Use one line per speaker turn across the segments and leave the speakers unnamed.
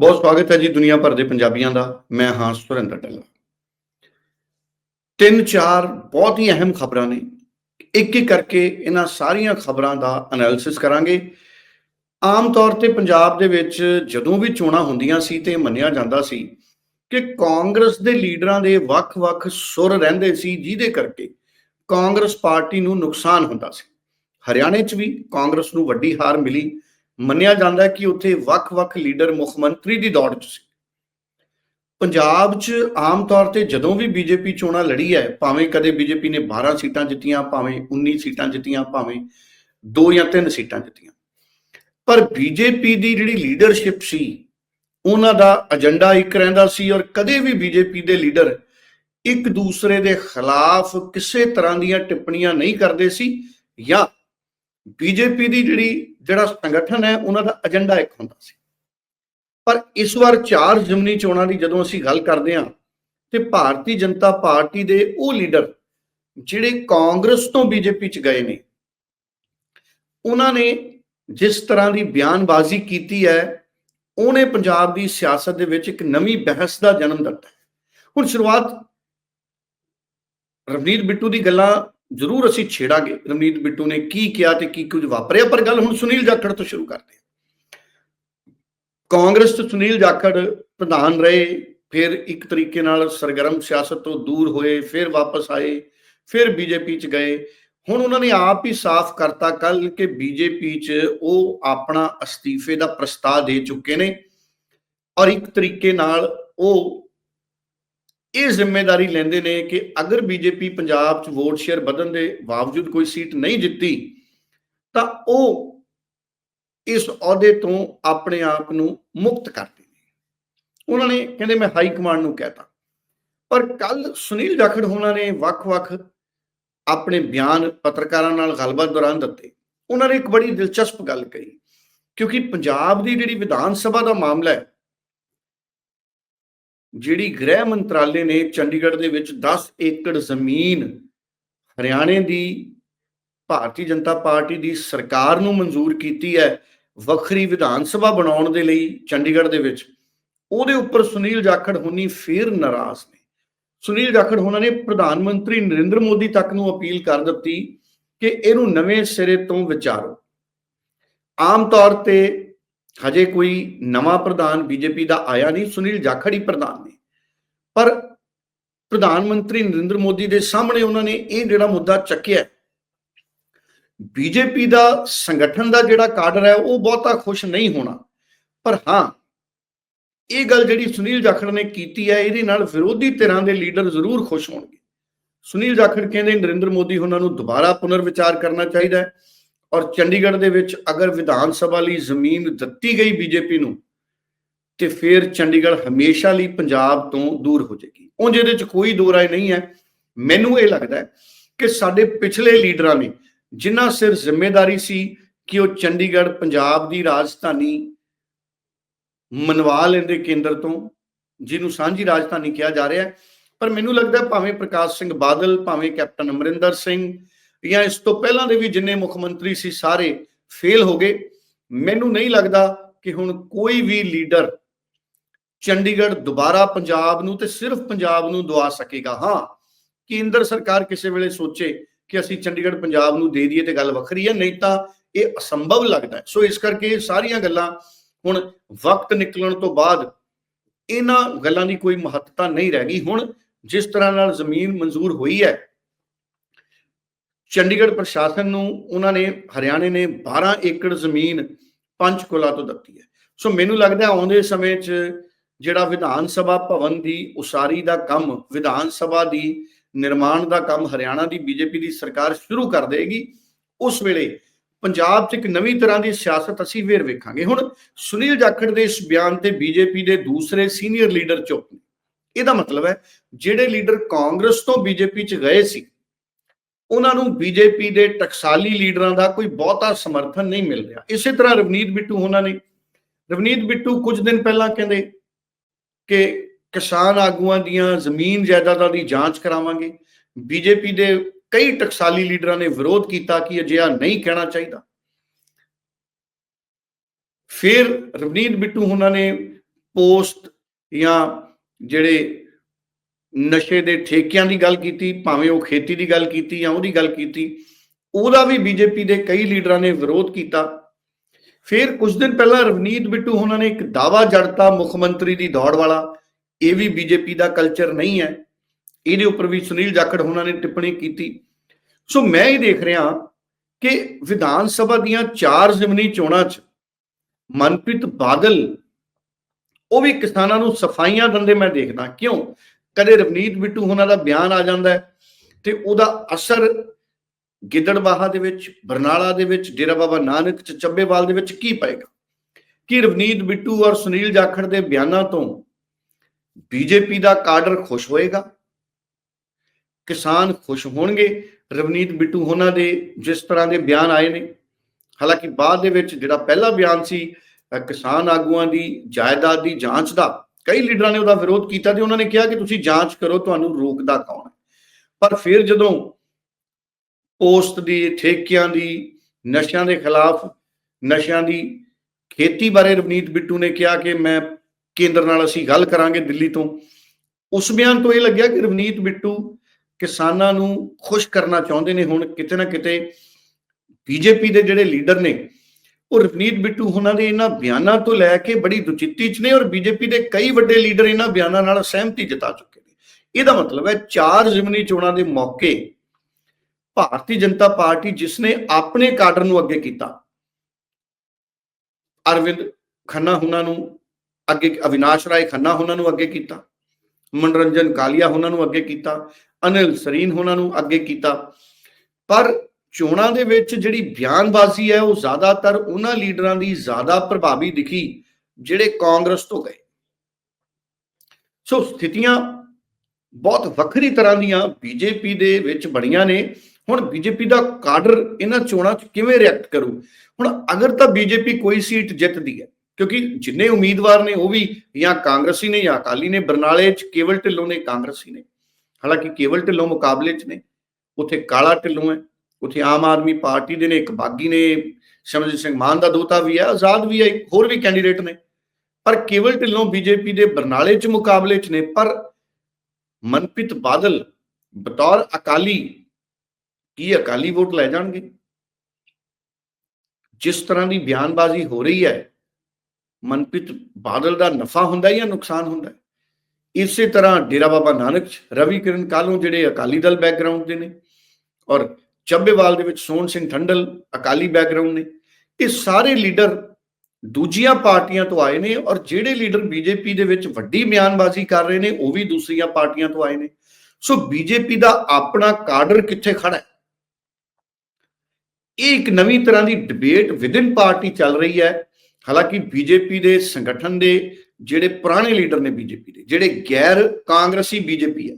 ਬਹੁਤ ਸਵਾਗਤ ਹੈ ਜੀ ਦੁਨੀਆ ਭਰ ਦੇ ਪੰਜਾਬੀਆਂ ਦਾ, ਮੈਂ ਹਾਂ ਸੁਰਿੰਦਰ ਢੱਲਾ। ਤਿੰਨ ਚਾਰ ਬਹੁਤ ਹੀ ਅਹਿਮ ਖਬਰਾਂ ਨੇ। ਇੱਕ ਇੱਕ ਕਰਕੇ ਇਹਨਾਂ ਸਾਰੀਆਂ ਖਬਰਾਂ ਦਾ ਐਨਾਲਿਸਿਸ ਕਰਾਂਗੇ। ਆਮ ਤੌਰ ਤੇ ਪੰਜਾਬ ਦੇ ਵਿੱਚ ਜਦੋਂ ਵੀ ਚੋਣਾਂ ਹੁੰਦੀਆਂ ਸੀ ਤੇ ਮੰਨਿਆ ਜਾਂਦਾ ਸੀ ਕਿ ਕਾਂਗਰਸ ਦੇ ਲੀਡਰਾਂ ਦੇ ਵੱਖ-ਵੱਖ ਸੁਰ ਰਹਿੰਦੇ ਸੀ, ਜਿਹਦੇ ਕਰਕੇ ਕਾਂਗਰਸ ਪਾਰਟੀ ਨੂੰ ਨੁਕਸਾਨ ਹੁੰਦਾ ਸੀ। ਹਰਿਆਣੇ 'ਚ ਵੀ ਕਾਂਗਰਸ ਨੂੰ ਵੱਡੀ ਹਾਰ ਮਿਲੀ। ਮੰਨਿਆ ਜਾਂਦਾ ਹੈ ਕਿ ਉੱਥੇ ਵੱਖ-ਵੱਖ ਲੀਡਰ ਮੁੱਖ ਮੰਤਰੀ ਦੀ ਦੌੜ 'ਚ ਸੀ। ਪੰਜਾਬ 'ਚ ਆਮ ਤੌਰ ਤੇ ਜਦੋਂ ਵੀ ਬੀਜੇਪੀ ਚੋਣਾਂ ਲੜੀ ਹੈ, ਭਾਵੇਂ ਕਦੇ ਬੀਜੇਪੀ ਨੇ 12 ਸੀਟਾਂ ਜਿੱਤੀਆਂ, ਭਾਵੇਂ 19 ਸੀਟਾਂ ਜਿੱਤੀਆਂ, ਭਾਵੇਂ 2 ਜਾਂ 3 ਸੀਟਾਂ ਜਿੱਤੀਆਂ। ਪਰ ਬੀਜੇਪੀ ਦੀ ਜਿਹੜੀ ਲੀਡਰਸ਼ਿਪ ਸੀ, ਉਹਨਾਂ ਦਾ ਏਜੰਡਾ ਇੱਕ ਰਹਿੰਦਾ ਸੀ ਔਰ ਕਦੇ ਵੀ ਬੀਜੇਪੀ ਦੇ ਲੀਡਰ ਇੱਕ ਦੂਸਰੇ ਦੇ ਖਿਲਾਫ ਕਿਸੇ ਤਰ੍ਹਾਂ ਦੀਆਂ ਟਿੱਪਣੀਆਂ ਨਹੀਂ ਕਰਦੇ ਸੀ ਜਾਂ ਬੀਜੇਪੀ ਦੀ ਜਿਹੜੀ ਜਿਹੜਾ ਸੰਗਠਨ ਹੈ, ਉਹਨਾਂ ਦਾ ਏਜੰਡਾ ਇੱਕ ਹੁੰਦਾ ਸੀ। ਪਰ ਇਸ ਵਾਰ ਚਾਰ ਜ਼ਮਨੀ ਚੋਣਾਂ ਦੀ ਜਦੋਂ ਅਸੀਂ ਗੱਲ ਕਰਦੇ ਹਾਂ, ਤੇ ਭਾਰਤੀ ਜਨਤਾ ਪਾਰਟੀ ਦੇ ਉਹ ਲੀਡਰ ਜਿਹੜੇ ਕਾਂਗਰਸ ਤੋਂ ਬੀਜੇਪੀ ਚ ਗਏ ਨੇ, ਉਹਨਾਂ ਨੇ ਜਿਸ ਤਰ੍ਹਾਂ ਦੀ ਬਿਆਨਬਾਜ਼ੀ ਕੀਤੀ ਹੈ, ਉਹਨੇ ਪੰਜਾਬ ਦੀ ਸਿਆਸਤ ਦੇ ਵਿੱਚ ਇੱਕ ਨਵੀਂ ਬਹਿਸ ਦਾ ਜਨਮ ਦਿੱਤਾ ਹੈ। ਹੁਣ ਸ਼ੁਰੂਆਤ ਰਵਨੀਤ ਬਿੱਟੂ ਦੀ ਗੱਲਾਂ ਜ਼ਰੂਰ ਅਸੀਂ ਛੇੜਾਂਗੇ। ਰਵਨੀਤ ਬਿੱਟੂ ਨੇ ਕੀ ਕਿਹਾ ਤੇ ਕੀ ਕੁਝ ਵਾਪਰਿਆ, ਪਰ ਗੱਲ ਹੁਣ ਸੁਨੀਲ ਜਾਖੜ ਤੋਂ ਸ਼ੁਰੂ ਕਰਦੇ ਹਾਂ। ਕਾਂਗਰਸ ਤੋਂ ਸੁਨੀਲ ਜਾਖੜ ਪ੍ਰਧਾਨ ਰਹੇ, ਫਿਰ ਇੱਕ ਤਰੀਕੇ ਨਾਲ ਸਰਗਰਮ ਸਿਆਸਤ ਤੋਂ ਦੂਰ ਹੋਏ, ਫਿਰ ਵਾਪਸ ਆਏ, ਫਿਰ ਬੀਜੇਪੀ ਚ ਗਏ। ਹੁਣ ਉਹਨਾਂ ਨੇ ਆਪ ਹੀ ਸਾਫ਼ ਕਰਤਾ ਕੱਲ ਕਿ ਬੀਜੇਪੀ ਚ ਉਹ ਆਪਣਾ ਅਸਤੀਫੇ ਦਾ ਪ੍ਰਸਤਾਵ ਦੇ ਚੁੱਕੇ ਨੇ ਔਰ ਇੱਕ ਤਰੀਕੇ ਨਾਲ ਉਹ ਇਹ ਜ਼ਿੰਮੇਵਾਰੀ ਲੈਂਦੇ ਨੇ ਕਿ ਅਗਰ ਬੀਜੇਪੀ ਪੰਜਾਬ 'ਚ ਵੋਟ ਸ਼ੇਅਰ ਵਧਣ ਦੇ ਬਾਵਜੂਦ ਕੋਈ ਸੀਟ ਨਹੀਂ ਜਿੱਤੀ, ਤਾਂ ਉਹ ਇਸ ਅਹੁਦੇ ਤੋਂ ਆਪਣੇ ਆਪ ਨੂੰ ਮੁਕਤ ਕਰਦੇ ਨੇ। ਉਹਨਾਂ ਨੇ ਕਹਿੰਦੇ, ਮੈਂ ਹਾਈ ਕਮਾਂਡ ਨੂੰ ਕਹਿਤਾ। ਪਰ ਕੱਲ ਸੁਨੀਲ ਜਾਖੜ ਹੋਣਾ ਨੇ ਵੱਖ-ਵੱਖ ਆਪਣੇ ਬਿਆਨ ਪੱਤਰਕਾਰਾਂ ਨਾਲ ਗੱਲਬਾਤ ਦੌਰਾਨ ਦਿੱਤੇ। ਉਹਨਾਂ ਨੇ ਇੱਕ ਬੜੀ ਦਿਲਚਸਪ ਗੱਲ ਕਹੀ, ਕਿਉਂਕਿ ਪੰਜਾਬ ਦੀ ਜਿਹੜੀ ਵਿਧਾਨ ਸਭਾ ਦਾ ਮਾਮਲਾ ਹੈ ਜਿਹੜੀ ਗ੍ਰਹਿ ਮੰਤਰਾਲੇ ਨੇ ਚੰਡੀਗੜ੍ਹ ਦੇ ਵਿੱਚ 10 ਏਕੜ ਜ਼ਮੀਨ ਹਰਿਆਣੇ ਦੀ, ਭਾਰਤੀ ਜਨਤਾ ਪਾਰਟੀ ਦੀ ਸਰਕਾਰ ਨੂੰ ਮਨਜ਼ੂਰ ਕੀਤੀ ਹੈ ਵੱਖਰੀ ਵਿਧਾਨ ਸਭਾ ਬਣਾਉਣ ਦੇ ਲਈ ਚੰਡੀਗੜ੍ਹ ਦੇ ਵਿੱਚ। ਉਹਦੇ ਉੱਪਰ ਸੁਨੀਲ ਜਾਖੜ ਹੋਣੀ ਫੇਰ ਨਾਰਾਜ਼ ਨੇ। ਸੁਨੀਲ ਜਾਖੜ ਹੋਣਾ ਨੇ ਪ੍ਰਧਾਨ ਮੰਤਰੀ ਨਰਿੰਦਰ ਮੋਦੀ ਤੱਕ ਨੂੰ ਅਪੀਲ ਕਰ ਦਿੱਤੀ ਕਿ ਇਹਨੂੰ ਨਵੇਂ ਸਿਰੇ ਤੋਂ ਵਿਚਾਰੋ। ਆਮ ਤੌਰ ਤੇ ਹਜੇ ਕੋਈ ਨਵਾਂ ਪ੍ਰਧਾਨ ਬੀਜੇਪੀ ਦਾ ਆਇਆ ਨਹੀਂ, ਸੁਨੀਲ ਜਾਖੜ ਹੀ ਪ੍ਰਧਾਨ ਨੇ। ਪਰ ਪ੍ਰਧਾਨ ਮੰਤਰੀ ਨਰਿੰਦਰ ਮੋਦੀ ਦੇ ਸਾਹਮਣੇ ਉਹਨਾਂ ਨੇ ਇਹ ਜਿਹੜਾ ਮੁੱਦਾ ਚੱਕਿਆ, ਬੀਜੇਪੀ ਦਾ ਸੰਗਠਨ ਦਾ ਜਿਹੜਾ ਕਾਡਰ ਹੈ, ਉਹ ਬਹੁਤਾ ਖੁਸ਼ ਨਹੀਂ ਹੋਣਾ। ਪਰ ਹਾਂ, ਇਹ ਗੱਲ ਜਿਹੜੀ ਸੁਨੀਲ ਜਾਖੜ ਨੇ ਕੀਤੀ ਹੈ, ਇਹਦੇ ਨਾਲ ਵਿਰੋਧੀ ਧਿਰਾਂ ਦੇ ਲੀਡਰ ਜ਼ਰੂਰ ਖੁਸ਼ ਹੋਣਗੇ। ਸੁਨੀਲ ਜਾਖੜ ਕਹਿੰਦੇ ਨਰਿੰਦਰ ਮੋਦੀ ਉਹਨਾਂ ਨੂੰ ਦੁਬਾਰਾ ਪੁਨਰ ਵਿਚਾਰ ਕਰਨਾ ਚਾਹੀਦਾ ਹੈ। ਔਰ ਚੰਡੀਗੜ੍ਹ ਦੇ ਵਿੱਚ ਅਗਰ ਵਿਧਾਨ ਸਭਾ ਲਈ ਜ਼ਮੀਨ ਦਿੱਤੀ ਗਈ ਬੀਜੇਪੀ ਨੂੰ, ਤੇ ਫਿਰ ਚੰਡੀਗੜ੍ਹ ਹਮੇਸ਼ਾ ਲਈ ਪੰਜਾਬ ਤੋਂ ਦੂਰ ਹੋ ਜਾਏਗੀ। ਉਹ ਜਿਹਦੇ ਚ ਕੋਈ ਦੋ ਰਾਏ ਨਹੀਂ ਹੈ। ਮੈਨੂੰ ਇਹ ਲੱਗਦਾ ਕਿ ਸਾਡੇ ਪਿਛਲੇ ਲੀਡਰਾਂ ਨੇ ਜਿੰਨਾ ਸਿਰ ਜ਼ਿੰਮੇਵਾਰੀ ਸੀ ਕਿ ਉਹ ਚੰਡੀਗੜ੍ਹ ਪੰਜਾਬ ਦੀ ਰਾਜਧਾਨੀ ਮਨਵਾ ਲੈਂਦੇ ਕੇਂਦਰ ਤੋਂ, ਜਿਹਨੂੰ ਸਾਂਝੀ ਰਾਜਧਾਨੀ ਕਿਹਾ ਜਾ ਰਿਹਾ ਪਰ ਮੈਨੂੰ ਲੱਗਦਾ ਭਾਵੇਂ ਪ੍ਰਕਾਸ਼ ਸਿੰਘ ਬਾਦਲ, ਭਾਵੇਂ ਕੈਪਟਨ ਅਮਰਿੰਦਰ ਸਿੰਘ ਜਾਂ ਇਸ ਤੋਂ ਪਹਿਲਾਂ ਦੇ ਵੀ ਜਿੰਨੇ ਮੁੱਖ ਮੰਤਰੀ ਸੀ ਸਾਰੇ ਫੇਲ ਹੋ ਗਏ। ਮੈਨੂੰ ਨਹੀਂ ਲੱਗਦਾ ਕਿ ਹੁਣ ਕੋਈ ਵੀ ਲੀਡਰ ਚੰਡੀਗੜ੍ਹ ਦੁਬਾਰਾ ਪੰਜਾਬ ਨੂੰ ਤੇ ਸਿਰਫ ਪੰਜਾਬ ਨੂੰ ਦਵਾ ਸਕੇਗਾ। ਹਾਂ, ਕੇਂਦਰ ਸਰਕਾਰ ਕਿਸੇ ਵੇਲੇ ਸੋਚੇ ਕਿ ਅਸੀਂ ਚੰਡੀਗੜ੍ਹ ਪੰਜਾਬ ਨੂੰ ਦੇ ਦਈਏ ਤੇ ਗੱਲ ਵੱਖਰੀ ਹੈ, ਨਹੀਂ ਤਾਂ ਇਹ ਅਸੰਭਵ ਲੱਗਦਾ ਸੋ ਇਸ ਕਰਕੇ ਇਹ ਸਾਰੀਆਂ ਗੱਲਾਂ ਹੁਣ ਵਕਤ ਨਿਕਲਣ ਤੋਂ ਬਾਅਦ ਇਹਨਾਂ ਗੱਲਾਂ ਦੀ ਕੋਈ ਮਹੱਤਤਾ ਨਹੀਂ ਰਹਿ ਗਈ। ਹੁਣ ਜਿਸ ਤਰ੍ਹਾਂ ਨਾਲ ਜ਼ਮੀਨ ਮਨਜ਼ੂਰ ਹੋਈ ਹੈ ਚੰਡੀਗੜ੍ਹ ਪ੍ਰਸ਼ਾਸਨ ਨੂੰ, ਉਹਨਾਂ ਨੇ, ਹਰਿਆਣੇ ਨੇ 12 ਏਕੜ ਜ਼ਮੀਨ ਪੰਚਕੁਲਾ ਤੋਂ ਦਿੱਤੀ ਹੈ। ਸੋ ਮੈਨੂੰ ਲੱਗਦਾ ਆਉਂਦੇ ਸਮੇਂ 'ਚ ਜਿਹੜਾ ਵਿਧਾਨ ਸਭਾ ਭਵਨ ਦੀ ਉਸਾਰੀ ਦਾ ਕੰਮ, ਵਿਧਾਨ ਸਭਾ ਦੀ ਨਿਰਮਾਣ ਦਾ ਕੰਮ ਹਰਿਆਣਾ ਦੀ ਬੀਜੇਪੀ ਦੀ ਸਰਕਾਰ ਸ਼ੁਰੂ ਕਰ ਦੇਗੀ, ਉਸ ਵੇਲੇ ਪੰਜਾਬ 'ਚ ਇੱਕ ਨਵੀਂ ਤਰ੍ਹਾਂ ਦੀ ਸਿਆਸਤ ਅਸੀਂ ਵੇਰ ਵੇਖਾਂਗੇ। ਹੁਣ ਸੁਨੀਲ ਜਾਖੜ ਦੇ ਇਸ ਬਿਆਨ ਤੇ ਬੀਜੇਪੀ ਦੇ ਦੂਸਰੇ ਸੀਨੀਅਰ ਲੀਡਰ ਚੁੱਪ ਨੇ। ਇਹਦਾ ਮਤਲਬ ਹੈ, ਜਿਹੜੇ ਲੀਡਰ ਕਾਂਗਰਸ ਤੋਂ ਬੀਜੇਪੀ 'ਚ ਗਏ ਸੀ ਉਹਨਾਂ ਨੂੰ ਬੀਜੇਪੀ ਦੇ ਟਕਸਾਲੀ ਲੀਡਰਾਂ ਦਾ ਕੋਈ ਬਹੁਤਾ ਸਮਰਥਨ ਨਹੀਂ ਮਿਲ ਰਿਹਾ। ਇਸੇ ਤਰ੍ਹਾਂ ਰਵਨੀਤ ਬਿੱਟੂ ਉਹਨਾਂ ਨੇ। ਰਵਨੀਤ ਬਿੱਟੂ ਕੁਝ ਦਿਨ ਪਹਿਲਾਂ ਕਹਿੰਦੇ ਕਿ ਕਿਸਾਨ ਆਗੂਆਂ ਦੀਆਂ ਜ਼ਮੀਨ ਜਾਇਦਾਦਾਂ ਦੀ ਜਾਂਚ ਕਰਾਵਾਂਗੇ। ਬੀਜੇਪੀ ਦੇ ਕਈ ਟਕਸਾਲੀ ਲੀਡਰਾਂ ਨੇ ਵਿਰੋਧ ਕੀਤਾ ਕਿ ਅਜਿਹਾ ਨਹੀਂ ਕਹਿਣਾ ਚਾਹੀਦਾ। ਫਿਰ ਰਵਨੀਤ ਬਿੱਟੂ ਉਹਨਾਂ ਨੇ ਪੋਸਟ ਜਾਂ ਜਿਹੜੇ ਨਸ਼ੇ ਦੇ ਠੇਕਿਆਂ ਦੀ ਗੱਲ ਕੀਤੀ, ਭਾਵੇਂ ਉਹ ਖੇਤੀ ਦੀ ਗੱਲ ਕੀਤੀ ਜਾਂ ਉਹਦੀ ਗੱਲ ਕੀਤੀ, ਉਹਦਾ ਵੀ ਬੀਜੇਪੀ ਦੇ ਕਈ ਲੀਡਰਾਂ ਨੇ ਵਿਰੋਧ ਕੀਤਾ। ਫਿਰ ਕੁਝ ਦਿਨ ਪਹਿਲਾਂ ਰਵਨੀਤ ਬਿੱਟੂ ਉਹਨਾਂ ਨੇ ਇੱਕ ਦਾਵਾ ਜੜਤਾ ਮੁੱਖ ਮੰਤਰੀ ਦੀ ਦੌੜ ਵਾਲਾ, ਇਹ ਵੀ ਬੀਜੇਪੀ ਦਾ ਕਲਚਰ ਨਹੀਂ ਹੈ। ਇਹਦੇ ਉੱਪਰ ਵੀ ਸੁਨੀਲ ਜਾਖੜ ਉਹਨਾਂ ਨੇ ਟਿੱਪਣੀ ਕੀਤੀ। ਸੋ ਮੈਂ ਇਹ ਦੇਖ ਰਿਹਾ ਕਿ ਵਿਧਾਨ ਸਭਾ ਦੀਆਂ ਚਾਰ ਜ਼ਿਮਨੀ ਚੋਣਾਂ 'ਚ ਮਨਪ੍ਰੀਤ ਬਾਦਲ, ਉਹ ਵੀ ਕਿਸਾਨਾਂ ਨੂੰ ਸਫਾਈਆਂ ਦਿੰਦੇ ਮੈਂ ਦੇਖਦਾ। ਕਿਉਂ? ਕਦੇ ਰਵਨੀਤ ਬਿੱਟੂ ਉਹਨਾਂ ਦਾ ਬਿਆਨ ਆ ਜਾਂਦਾ ਹੈ ਤੇ ਉਹਦਾ ਅਸਰ ਗਿੱਦੜਬਾਹਾ ਦੇ ਵਿੱਚ, ਬਰਨਾਲਾ ਦੇ ਵਿੱਚ, ਡੇਰਾ ਬਾਬਾ ਨਾਨਕ ਚ, ਚੱਬੇਵਾਲ ਦੇ ਵਿੱਚ ਕੀ ਪਏਗਾ? ਕਿ ਰਵਨੀਤ ਬਿੱਟੂ ਔਰ ਸੁਨੀਲ ਜਾਖੜ ਦੇ ਬਿਆਨਾਂ ਤੋਂ ਬੀਜੇਪੀ ਦਾ ਕਾਡਰ ਖੁਸ਼ ਹੋਏਗਾ? ਕਿਸਾਨ ਖੁਸ਼ ਹੋਣਗੇ? ਰਵਨੀਤ ਬਿੱਟੂ ਉਹਨਾਂ ਦੇ ਜਿਸ ਤਰ੍ਹਾਂ ਦੇ ਬਿਆਨ ਆਏ ਨੇ। ਹਾਲਾਂਕਿ ਬਾਅਦ ਦੇ ਵਿੱਚ ਜਿਹੜਾ ਪਹਿਲਾ ਬਿਆਨ ਸੀ ਕਿਸਾਨ ਆਗੂਆਂ ਦੀ ਜਾਇਦਾਦ ਦੀ ਜਾਂਚ ਦਾ ਕਈ ਲੀਡਰਾਂ ਨੇ ਉਹਦਾ ਵਿਰੋਧ ਕੀਤਾ ਤੇ ਉਹਨਾਂ ਨੇ ਕਿਹਾ ਕਿ ਤੁਸੀਂ ਜਾਂਚ ਕਰੋ, ਤੁਹਾਨੂੰ ਰੋਕਦਾ ਕੌਣ ਹੈ? ਪਰ ਫਿਰ ਜਦੋਂ ਪੋਸਟ ਦੀ, ਠੇਕਿਆਂ ਦੀ, ਨਸ਼ਿਆਂ ਦੇ ਖਿਲਾਫ, ਨਸ਼ਿਆਂ ਦੀ ਖੇਤੀ ਬਾਰੇ ਰਵਨੀਤ ਬਿੱਟੂ ਨੇ ਕਿਹਾ ਕਿ ਮੈਂ ਕੇਂਦਰ ਨਾਲ ਅਸੀਂ ਗੱਲ ਕਰਾਂਗੇ ਦਿੱਲੀ ਤੋਂ, ਉਸ ਬਿਆਨ ਤੋਂ ਇਹ ਲੱਗਿਆ ਕਿ ਰਵਨੀਤ ਬਿੱਟੂ ਕਿਸਾਨਾਂ ਨੂੰ ਖੁਸ਼ ਕਰਨਾ ਚਾਹੁੰਦੇ ਨੇ ਹੁਣ ਕਿਤੇ ਨਾ ਕਿਤੇ ਬੀਜੇਪੀ ਦੇ ਜਿਹੜੇ ਲੀਡਰ ਨੇ ਉਹ ਰਵਨੀਤ ਬਿੱਟੂ ਉਹਨਾਂ ਦੇ ਇਹਨਾਂ ਬਿਆਨਾਂ ਤੋਂ ਲੈ ਕੇ ਬੜੀ ਦੁਚਿੱਤੀ ਚ ਨੇ ਔਰ ਬੀਜੇਪੀ ਦੇ ਕਈ ਵੱਡੇ ਲੀਡਰ ਇਹਨਾਂ ਬਿਆਨਾਂ ਨਾਲ ਸਹਿਮਤੀ ਜਤਾ ਚੁੱਕੇ ਨੇ। ਇਹਦਾ ਮਤਲਬ ਹੈ ਚਾਰ ਜ਼ਿਮਨੀ ਚੋਣਾਂ ਦੇ ਮੌਕੇ ਭਾਰਤੀ ਜਨਤਾ ਪਾਰਟੀ ਜਿਸ ਨੇ ਆਪਣੇ ਕਾਡਰ ਨੂੰ ਅੱਗੇ ਕੀਤਾ, ਅਰਵਿੰਦ ਖੰਨਾ ਉਹਨਾਂ ਨੂੰ ਅੱਗੇ, ਅਵਿਨਾਸ਼ ਰਾਏ ਖੰਨਾ ਉਹਨਾਂ ਨੂੰ ਅੱਗੇ ਕੀਤਾ, ਮਨੋਰੰਜਨ ਕਾਲੀਆ ਉਹਨਾਂ ਨੂੰ ਅੱਗੇ ਕੀਤਾ, ਅਨਿਲ ਸਰੀਨ ਉਹਨਾਂ ਨੂੰ ਅੱਗੇ ਕੀਤਾ। ਪਰ ਚੋਣਾਂ ਦੇ ਵਿੱਚ ਜਿਹੜੀ ਬਿਆਨਬਾਜ਼ੀ ਹੈ ਉਹ ਜ਼ਿਆਦਾਤਰ ਉਹਨਾਂ ਲੀਡਰਾਂ ਦੀ ਜ਼ਿਆਦਾ ਪ੍ਰਭਾਵੀ ਦਿਖੀ, ਜਿਹੜੇ ਕਾਂਗਰਸ ਤੋਂ ਗਏ। ਸੋ ਸਥਿਤੀਆਂ ਬਹੁਤ ਵੱਖਰੀ ਤਰ੍ਹਾਂ ਦੀਆਂ ਬੀਜੇਪੀ ਦੇ ਵਿੱਚ ਬਣੀਆਂ ਨੇ। ਹੁਣ ਬੀਜੇਪੀ ਦਾ ਕਾਡਰ ਇਹਨਾਂ ਚੋਣਾਂ 'ਚ ਕਿਵੇਂ ਰਿਐਕਟ ਕਰੂ? ਹੁਣ ਅਗਰ ਤਾਂ ਬੀਜੇਪੀ ਕੋਈ ਸੀਟ ਜਿੱਤਦੀ ਹੈ, ਕਿਉਂਕਿ ਜਿੰਨੇ ਉਮੀਦਵਾਰ ਨੇ ਉਹ ਵੀ ਜਾਂ ਕਾਂਗਰਸੀ ਨੇ ਜਾਂ ਅਕਾਲੀ ਨੇ, ਬਰਨਾਲੇ 'ਚ ਕੇਵਲ ਢਿੱਲੋਂ ਨੇ, ਕਾਂਗਰਸੀ ਨੇ। ਹਾਲਾਂਕਿ ਕੇਵਲ ਢਿੱਲੋਂ ਮੁਕਾਬਲੇ 'ਚ ਨੇ, ਉੱਥੇ ਕਾਲਾ ਢਿੱਲੋਂ ਹੈ। ਉੱਥੇ ਆਮ ਆਦਮੀ ਪਾਰਟੀ ਦੇ ਨੇ, ਇੱਕ ਬਾਗੀ ਨੇ ਸ਼ਮਜੀਤ ਸਿੰਘ ਮਾਨ ਦਾ ਦੋਤਾ ਵੀ ਹੈ, ਆਜ਼ਾਦ ਵੀ ਹੈ ਹੋਰ ਵੀ ਕੈਂਡੀਡੇਟ ਨੇ। ਪਰ ਕੇਵਲ ਢਿੱਲੋਂ ਬੀਜੇਪੀ ਦੇ ਬਰਨਾਲੇ 'ਚ ਮੁਕਾਬਲੇ 'ਚ ਨੇ, ਪਰ ਮਨਪ੍ਰੀਤ ਬਾਦਲ, ਬਤੌਰ ਅਕਾਲੀ, ਕੀ ਅਕਾਲੀ ਵੋਟ ਲੈ ਜਾਣਗੇ? ਜਿਸ ਤਰ੍ਹਾਂ ਦੀ ਬਿਆਨਬਾਜ਼ੀ ਹੋ ਰਹੀ ਹੈ, ਮਨਪ੍ਰੀਤ ਬਾਦਲ ਦਾ ਨਫਾ ਹੁੰਦਾ ਜਾਂ ਨੁਕਸਾਨ ਹੁੰਦਾ ਹੈ? ਇਸੇ ਤਰ੍ਹਾਂ ਡੇਰਾ ਬਾਬਾ ਨਾਨਕ ਰਵੀ ਕਿਰਨ ਕਾਲੋਂ ਜਿਹੜੇ ਅਕਾਲੀ ਦਲ ਬੈਕਗ੍ਰਾਉਂਡ ਦੇ ਨੇ ਔਰ ਚੱਬੇਵਾਲ ਦੇ ਵਿੱਚ ਸੋਹਣ ਸਿੰਘ ਠੰਡਲ, ਅਕਾਲੀ ਬੈਕਗ੍ਰਾਉਂਡ ਨੇ, ਇਹ ਸਾਰੇ ਲੀਡਰ ਦੂਜੀਆਂ ਪਾਰਟੀਆਂ ਤੋਂ ਆਏ ਨੇ ਔਰ ਜਿਹੜੇ ਲੀਡਰ ਬੀਜੇਪੀ ਦੇ ਵਿੱਚ ਵੱਡੀ ਬਿਆਨਬਾਜ਼ੀ ਕਰ ਰਹੇ ਨੇ, ਉਹ ਵੀ ਦੂਸਰੀਆਂ ਪਾਰਟੀਆਂ ਤੋਂ ਆਏ ਨੇ। ਸੋ ਬੀਜੇਪੀ ਦਾ ਆਪਣਾ ਕਾਡਰ ਕਿੱਥੇ ਖੜਾ ਹੈ? ਇਹ ਇੱਕ ਨਵੀਂ ਤਰ੍ਹਾਂ ਦੀ ਡਿਬੇਟ ਵਿਦਿਨ ਪਾਰਟੀ ਚੱਲ ਰਹੀ ਹੈ। ਹਾਲਾਂਕਿ ਬੀਜੇਪੀ ਦੇ ਸੰਗਠਨ ਦੇ ਜਿਹੜੇ ਪੁਰਾਣੇ ਲੀਡਰ ਨੇ ਬੀਜੇਪੀ ਦੇ, ਜਿਹੜੇ ਗੈਰ ਕਾਂਗਰਸੀ ਬੀਜੇਪੀ ਹੈ,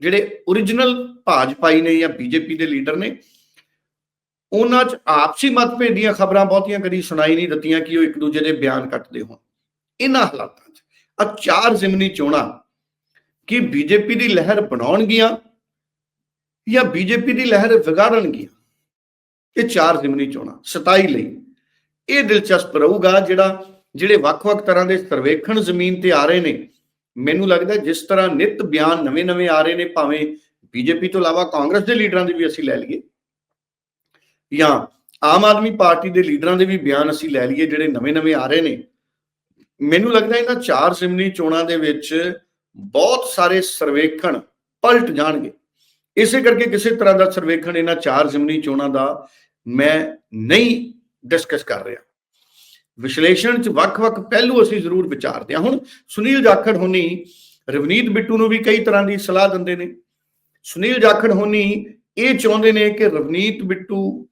ਜਿਹੜੇ origignal ਭਾਜਪਾਈ ਨੇ ਜਾਂ ਬੀਜੇਪੀ ਦੇ ਲੀਡਰ ਨੇ, ਉਹਨਾਂ 'ਚ ਆਪਸੀ ਮਤਭੇਦ ਦੀਆਂ ਖਬਰਾਂ ਬਹੁਤੀਆਂ ਕਦੀ ਸੁਣਾਈ ਨਹੀਂ ਦਿੱਤੀਆਂ ਕਿ ਉਹ ਇੱਕ ਦੂਜੇ ਦੇ ਬਿਆਨ ਕੱਟਦੇ ਹੋਣ। ਇਹਨਾਂ ਹਾਲਾਤਾਂ 'ਚ ਆ ਚਾਰ ਜ਼ਿਮਨੀ ਚੋਣਾਂ ਕਿ ਬੀਜੇਪੀ ਦੀ ਲਹਿਰ ਬਣਾਉਣਗੀਆਂ ਜਾਂ ਬੀਜੇਪੀ ਦੀ ਲਹਿਰ ਵਿਗਾੜਨਗੀਆਂ? ਇਹ ਚਾਰ ਜ਼ਿਮਨੀ ਚੋਣਾਂ 27 ਲਈ। ਇਹ ਦਿਲਚਸਪ ਰਹੂਗਾ ਜਿਹੜਾ, ਜਿਹੜੇ ਵੱਖ-ਵੱਖ ਤਰ੍ਹਾਂ ਦੇ ਸਰਵੇਖਣ ਜ਼ਮੀਨ ਤੇ ਆ ਰਹੇ ਨੇ। ਮੈਨੂੰ ਲੱਗਦਾ ਜਿਸ ਤਰ੍ਹਾਂ ਨਿਤ ਬਿਆਨ ਨਵੇਂ-ਨਵੇਂ ਆ ਰਹੇ ਨੇ, ਭਾਵੇਂ ਬੀਜੇਪੀ ਤੋਂ ਇਲਾਵਾ ਕਾਂਗਰਸ ਦੇ ਲੀਡਰਾਂ ਦੇ ਵੀ ਅਸੀਂ ਲੈ ਲਈਏ। ਜਾਂ ਆਮ ਆਦਮੀ ਪਾਰਟੀ ਦੇ ਲੀਡਰਾਂ ਦੇ ਵੀ ਬਿਆਨ ਅਸੀਂ ਲੈ ਲਈਏ, ਜਿਹੜੇ ਨਵੇਂ-ਨਵੇਂ ਆ ਰਹੇ ਨੇ। ਮੈਨੂੰ ਲੱਗਦਾ ਇਹਨਾਂ ਚਾਰ ਜ਼ਿਮਨੀ ਚੋਣਾਂ ਦੇ ਵਿੱਚ ਬਹੁਤ ਸਾਰੇ ਸਰਵੇਖਣ ਪਲਟ ਜਾਣਗੇ। ਇਸੇ ਕਰਕੇ ਕਿਸੇ ਤਰ੍ਹਾਂ ਦਾ ਸਰਵੇਖਣ ਇਹਨਾਂ ਚਾਰ ਜ਼ਿਮਨੀ ਚੋਣਾਂ ਦਾ ਮੈਂ ਨਹੀਂ ਡਿਸਕਸ ਕਰ ਰਿਹਾ। ਵਿਸ਼ਲੇਸ਼ਣ ਚ ਵੱਖ-ਵੱਖ ਪਹਿਲੂ ਅਸੀਂ ਜ਼ਰੂਰ ਵਿਚਾਰਦੇ ਹਾਂ। ਹੁਣ ਸੁਨੀਲ ਜਾਖੜ ਹੋਣੀ ਰਵਨੀਤ ਬਿੱਟੂ ਨੂੰ ਵੀ ਕਈ ਤਰ੍ਹਾਂ ਦੀ ਸਲਾਹ ਦਿੰਦੇ ਨੇ। ਸੁਨੀਲ ਜਾਖੜ ਹੋਣੀ ਇਹ ਚਾਹੁੰਦੇ ਨੇ ਕਿ ਰਵਨੀਤ ਬਿੱਟੂ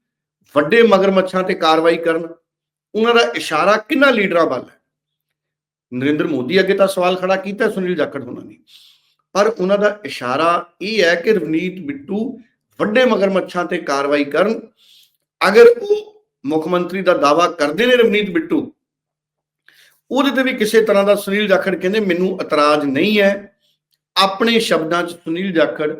ਵੱਡੇ ਮਗਰਮੱਛਾਂ ਤੇ ਕਾਰਵਾਈ ਕਰਨ। ਉਹਨਾਂ ਦਾ ਇਸ਼ਾਰਾ ਕਿੰਨਾ ਲੀਡਰਾਂ ਵੱਲ ਹੈ? ਨਰਿੰਦਰ ਮੋਦੀ ਅੱਗੇ ਤਾਂ ਸਵਾਲ ਖੜਾ ਕੀਤਾ ਸੁਨੀਲ ਜਾਖੜ ਹੋਣਾ ਨੇ। ਪਰ ਉਹਨਾਂ ਦਾ ਇਸ਼ਾਰਾ ਇਹ ਹੈ ਕਿ ਰਵਨੀਤ ਬਿੱਟੂ ਵੱਡੇ ਮਗਰਮੱਛਾਂ ਤੇ ਕਾਰਵਾਈ ਕਰਨ। ਅਗਰ ਉਹ ਮੁੱਖ ਮੰਤਰੀ ਦਾ ਦਾਵਾ ਕਰਦੇ ਨੇ ਰਵਨੀਤ ਬਿੱਟੂ, ਉਹਦੇ ਤੇ ਵੀ ਕਿਸੇ ਤਰ੍ਹਾਂ ਦਾ ਸੁਨੀਲ ਜਾਖੜ ਕਹਿੰਦੇ, ਮੈਨੂੰ ਇਤਰਾਜ਼ ਨਹੀਂ ਹੈ। ਆਪਣੇ ਸ਼ਬਦਾਂ 'ਚ ਸੁਨੀਲ ਜਾਖੜ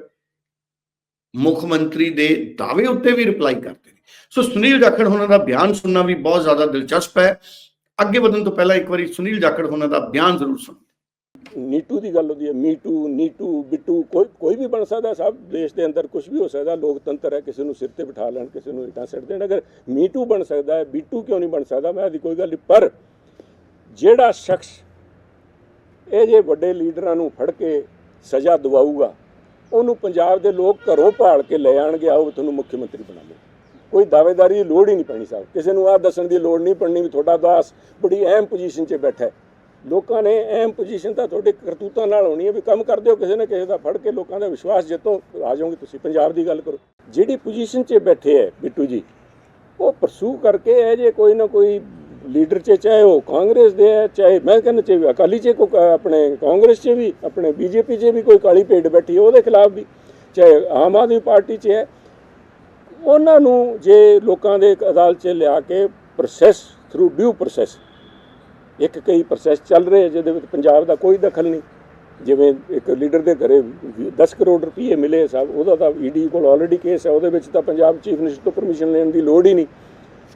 ਮੁੱਖ ਮੰਤਰੀ ਦੇ ਦਾਅਵੇ ਉੱਤੇ ਵੀ ਰਿਪਲਾਈ ਕਰਦੇ ਨੇ। ਸੋ ਸੁਨੀਲ ਜਾਖੜ ਉਹਨਾਂ ਦਾ ਬਿਆਨ ਸੁਣਨਾ ਵੀ ਬਹੁਤ ਜ਼ਿਆਦਾ ਦਿਲਚਸਪ ਹੈ। ਅੱਗੇ ਵਧਣ ਤੋਂ ਪਹਿਲਾਂ ਇੱਕ ਵਾਰੀ ਸੁਨੀਲ ਜਾਖੜ ਉਹਨਾਂ ਦਾ ਬਿਆਨ ਜ਼ਰੂਰ ਸੁਣੋ।
ਨੀਟੂ ਦੀ ਗੱਲ ਹੁੰਦੀ ਹੈ, ਮੀਟੂ, ਨੀਟੂ, ਬਿੱਟੂ, ਕੋਈ ਕੋਈ ਵੀ ਬਣ ਸਕਦਾ, ਸਭ ਦੇਸ਼ ਦੇ ਅੰਦਰ ਕੁਝ ਵੀ ਹੋ ਸਕਦਾ, ਲੋਕਤੰਤਰ ਹੈ, ਕਿਸੇ ਨੂੰ ਸਿਰ ਤੇ ਬਿਠਾ ਲੈਣ, ਕਿਸੇ ਨੂੰ ਇਟਾਂ ਸਿੱਟ ਦੇਣ, ਅਗਰ ਮੀਟੂ ਬਣ ਸਕਦਾ ਹੈ, ਬਿੱਟੂ ਕਿਉਂ ਨਹੀਂ ਬਣ ਸਕਦਾ, ਮੈਂ ਇਹਦੀ ਕੋਈ ਗੱਲ ਨਹੀਂ, ਪਰ ਜਿਹੜਾ ਸ਼ਖਸ ਇਹ ਜੇ ਵੱਡੇ ਲੀਡਰਾਂ ਨੂੰ ਫੜ ਕੇ ਸਜ਼ਾ ਦਿਵਾਊਗਾ ਉਹਨੂੰ ਪੰਜਾਬ ਦੇ ਲੋਕ ਘਰੋਂ ਭਾਲ ਕੇ ਲੈ ਆਣਗੇ, ਆਓ ਤੁਹਾਨੂੰ ਮੁੱਖ ਮੰਤਰੀ ਬਣਾ ਕੋਈ ਦਾਅਵੇਦਾਰੀ ਦੀ ਲੋੜ ਹੀ ਨਹੀਂ ਪੈਣੀ ਸਾਹਿਬ। ਕਿਸੇ ਨੂੰ ਆਹ ਦੱਸਣ ਦੀ ਲੋੜ ਨਹੀਂ ਪੜਨੀ ਵੀ ਤੁਹਾਡਾ ਦਾਸ ਬੜੀ ਅਹਿਮ ਪੋਜੀਸ਼ਨ 'ਚ ਬੈਠਾ ਹੈ। ਲੋਕਾਂ ਨੇ ਅਹਿਮ ਪੋਜੀਸ਼ਨ ਤਾਂ ਤੁਹਾਡੇ ਕਰਤੂਤਾਂ ਨਾਲ ਹੋਣੀ ਹੈ ਵੀ ਕੰਮ ਕਰਦੇ ਹੋ, ਕਿਸੇ ਨਾ ਕਿਸੇ ਦਾ ਫੜ ਕੇ ਲੋਕਾਂ ਦਾ ਵਿਸ਼ਵਾਸ ਜਿੱਤੋ ਆ ਜਾਓਗੇ ਤੁਸੀਂ। ਪੰਜਾਬ ਦੀ ਗੱਲ ਕਰੋ। ਜਿਹੜੀ ਪੋਜੀਸ਼ਨ 'ਚ ਬੈਠੇ ਹੈ ਬਿੱਟੂ ਜੀ, ਉਹ ਪਰਸੂ ਕਰਕੇ ਇਹ ਜੇ ਕੋਈ ਨਾ ਕੋਈ ਲੀਡਰ 'ਚ ਚਾਹੇ ਉਹ ਕਾਂਗਰਸ ਦੇ ਹੈ ਚਾਹੇ ਮੈਂ ਕਹਿੰਦਾ ਚਾਹੇ ਅਕਾਲੀ 'ਚ ਕੋ ਆਪਣੇ ਕਾਂਗਰਸ 'ਚ ਵੀ ਆਪਣੇ ਬੀਜੇਪੀ 'ਚ ਵੀ ਕੋਈ ਕਾਲੀ ਭੇਡ ਬੈਠੀ ਹੈ, ਉਹਦੇ ਖਿਲਾਫ ਵੀ ਚਾਹੇ ਆਮ ਆਦਮੀ ਪਾਰਟੀ 'ਚ ਹੈ। ਉਹਨਾਂ ਨੂੰ ਜੇ ਲੋਕਾਂ ਦੇ ਅਦਾਲਤ 'ਚ ਲਿਆ ਕੇ ਪ੍ਰੋਸੈਸ ਥਰੂ ਡਿਊ ਪ੍ਰੋਸੈਸ ਇੱਕ ਕਈ ਪ੍ਰੋਸੈਸ ਚੱਲ ਰਹੇ ਜਿਹਦੇ ਵਿੱਚ ਪੰਜਾਬ ਦਾ ਕੋਈ ਦਖਲ ਨਹੀਂ। ਜਿਵੇਂ ਇੱਕ ਲੀਡਰ ਦੇ ਘਰੇ 10 ਕਰੋੜ ਰੁਪਏ ਮਿਲੇ ਸਭ ਉਹਦਾ ਤਾਂ ਈਡੀ ਕੋਲ ਆਲਰੇਡੀ ਕੇਸ ਹੈ ਉਹਦੇ ਵਿੱਚ ਤਾਂ ਪੰਜਾਬ ਚੀਫ ਮਿਨਿਸਟਰ ਤੋਂ ਪਰਮਿਸ਼ਨ ਲੈਣ ਦੀ ਲੋੜ ਹੀ ਨਹੀਂ।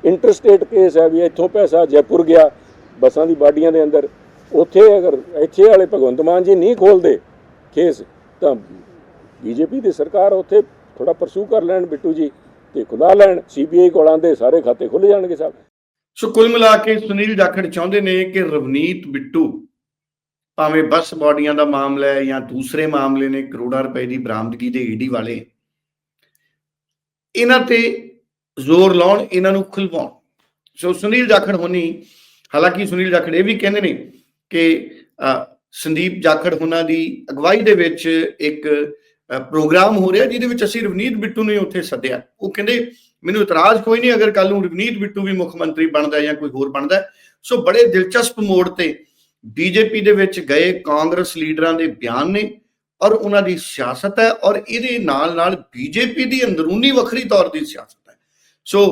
ਇੰਟਰਸਟੇਟ ਕੇਸ ਹੈ ਵੀ ਇੱਥੋਂ ਪੈਸਾ ਜੈਪੁਰ ਗਿਆ, ਬੱਸਾਂ ਦੀ ਬਾਡੀਆਂ ਦੇ ਅੰਦਰ। ਉੱਥੇ ਅਗਰ ਇੱਥੇ ਵਾਲੇ ਭਗਵੰਤ ਮਾਨ ਜੀ ਨਹੀਂ ਖੋਲਦੇ ਕੇਸ, ਤਾਂ ਬੀਜੇਪੀ ਦੀ ਸਰਕਾਰ ਉੱਥੇ ਥੋੜਾ ਪਰਸੂ ਕਰ ਲੈਣ ਬਿੱਟੂ ਜੀ ਤੇ ਖੁਦਾ ਲੈਣ ਸੀਬੀਆਈ ਕੋਲ ਆਂਦੇ ਸਾਰੇ ਖਾਤੇ ਖੁੱਲ ਜਾਣਗੇ ਸਾਹਿਬ
ਸੋ ਕੁੱਲ ਮਿਲਾ ਕੇ ਸੁਨੀਲ ਜਾਖੜ ਚਾਹੁੰਦੇ ਨੇ ਕਿ ਰਵਨੀਤ ਬਿੱਟੂ ਭਾਵੇਂ ਬੱਸ ਬਾਡੀਆਂ ਦਾ ਮਾਮਲਾ ਹੈ ਜਾਂ ਦੂਸਰੇ ਮਾਮਲੇ ਨੇ ਕਰੋੜਾਂ ਰੁਪਏ ਦੀ ਬਰਾਮਦਗੀ ਦੇ ਈਡੀ ਵਾਲੇ, ਇਹਨਾਂ ਤੇ ਜ਼ੋਰ ਲਾਉਣ, ਇਹਨਾਂ ਨੂੰ ਖੁਲਵਾਉਣ। ਸੋ ਸੁਨੀਲ ਜਾਖੜ ਹੋਣੀ, ਹਾਲਾਂਕਿ ਸੁਨੀਲ ਜਾਖੜ ਇਹ ਵੀ ਕਹਿੰਦੇ ਨੇ ਕਿ ਸੰਦੀਪ ਜਾਖੜ ਹੋਣਾ ਦੀ ਅਗਵਾਈ ਦੇ ਵਿੱਚ ਇੱਕ ਪ੍ਰੋਗਰਾਮ ਹੋ ਰਿਹਾ ਜਿਹਦੇ ਵਿੱਚ ਅਸੀਂ ਰਵਨੀਤ ਬਿੱਟੂ ਨੂੰ ਉੱਥੇ ਸੱਦਿਆ। ਉਹ ਕਹਿੰਦੇ, ਮੈਨੂੰ ਇਤਰਾਜ਼ ਕੋਈ ਨਹੀਂ, ਅਗਰ ਕੱਲ ਨੂੰ ਰਵਨੀਤ ਬਿੱਟੂ ਵੀ ਮੁੱਖ ਮੰਤਰੀ ਬਣਦਾ ਜਾਂ ਕੋਈ ਹੋਰ ਬਣਦਾ ਸੋ ਬੜੇ ਦਿਲਚਸਪ ਮੋੜ ਤੇ ਬੀਜੇਪੀ ਦੇ ਵਿੱਚ ਗਏ ਕਾਂਗਰਸ ਲੀਡਰਾਂ ਦੇ ਬਿਆਨ ਨੇ, ਔਰ ਉਹਨਾਂ ਦੀ ਸਿਆਸਤ ਹੈ, ਔਰ ਇਹਦੇ ਨਾਲ ਨਾਲ ਬੀਜੇਪੀ ਦੀ ਅੰਦਰੂਨੀ ਵੱਖਰੀ ਤੌਰ ਦੀ ਸਿਆਸਤ। ਸੋ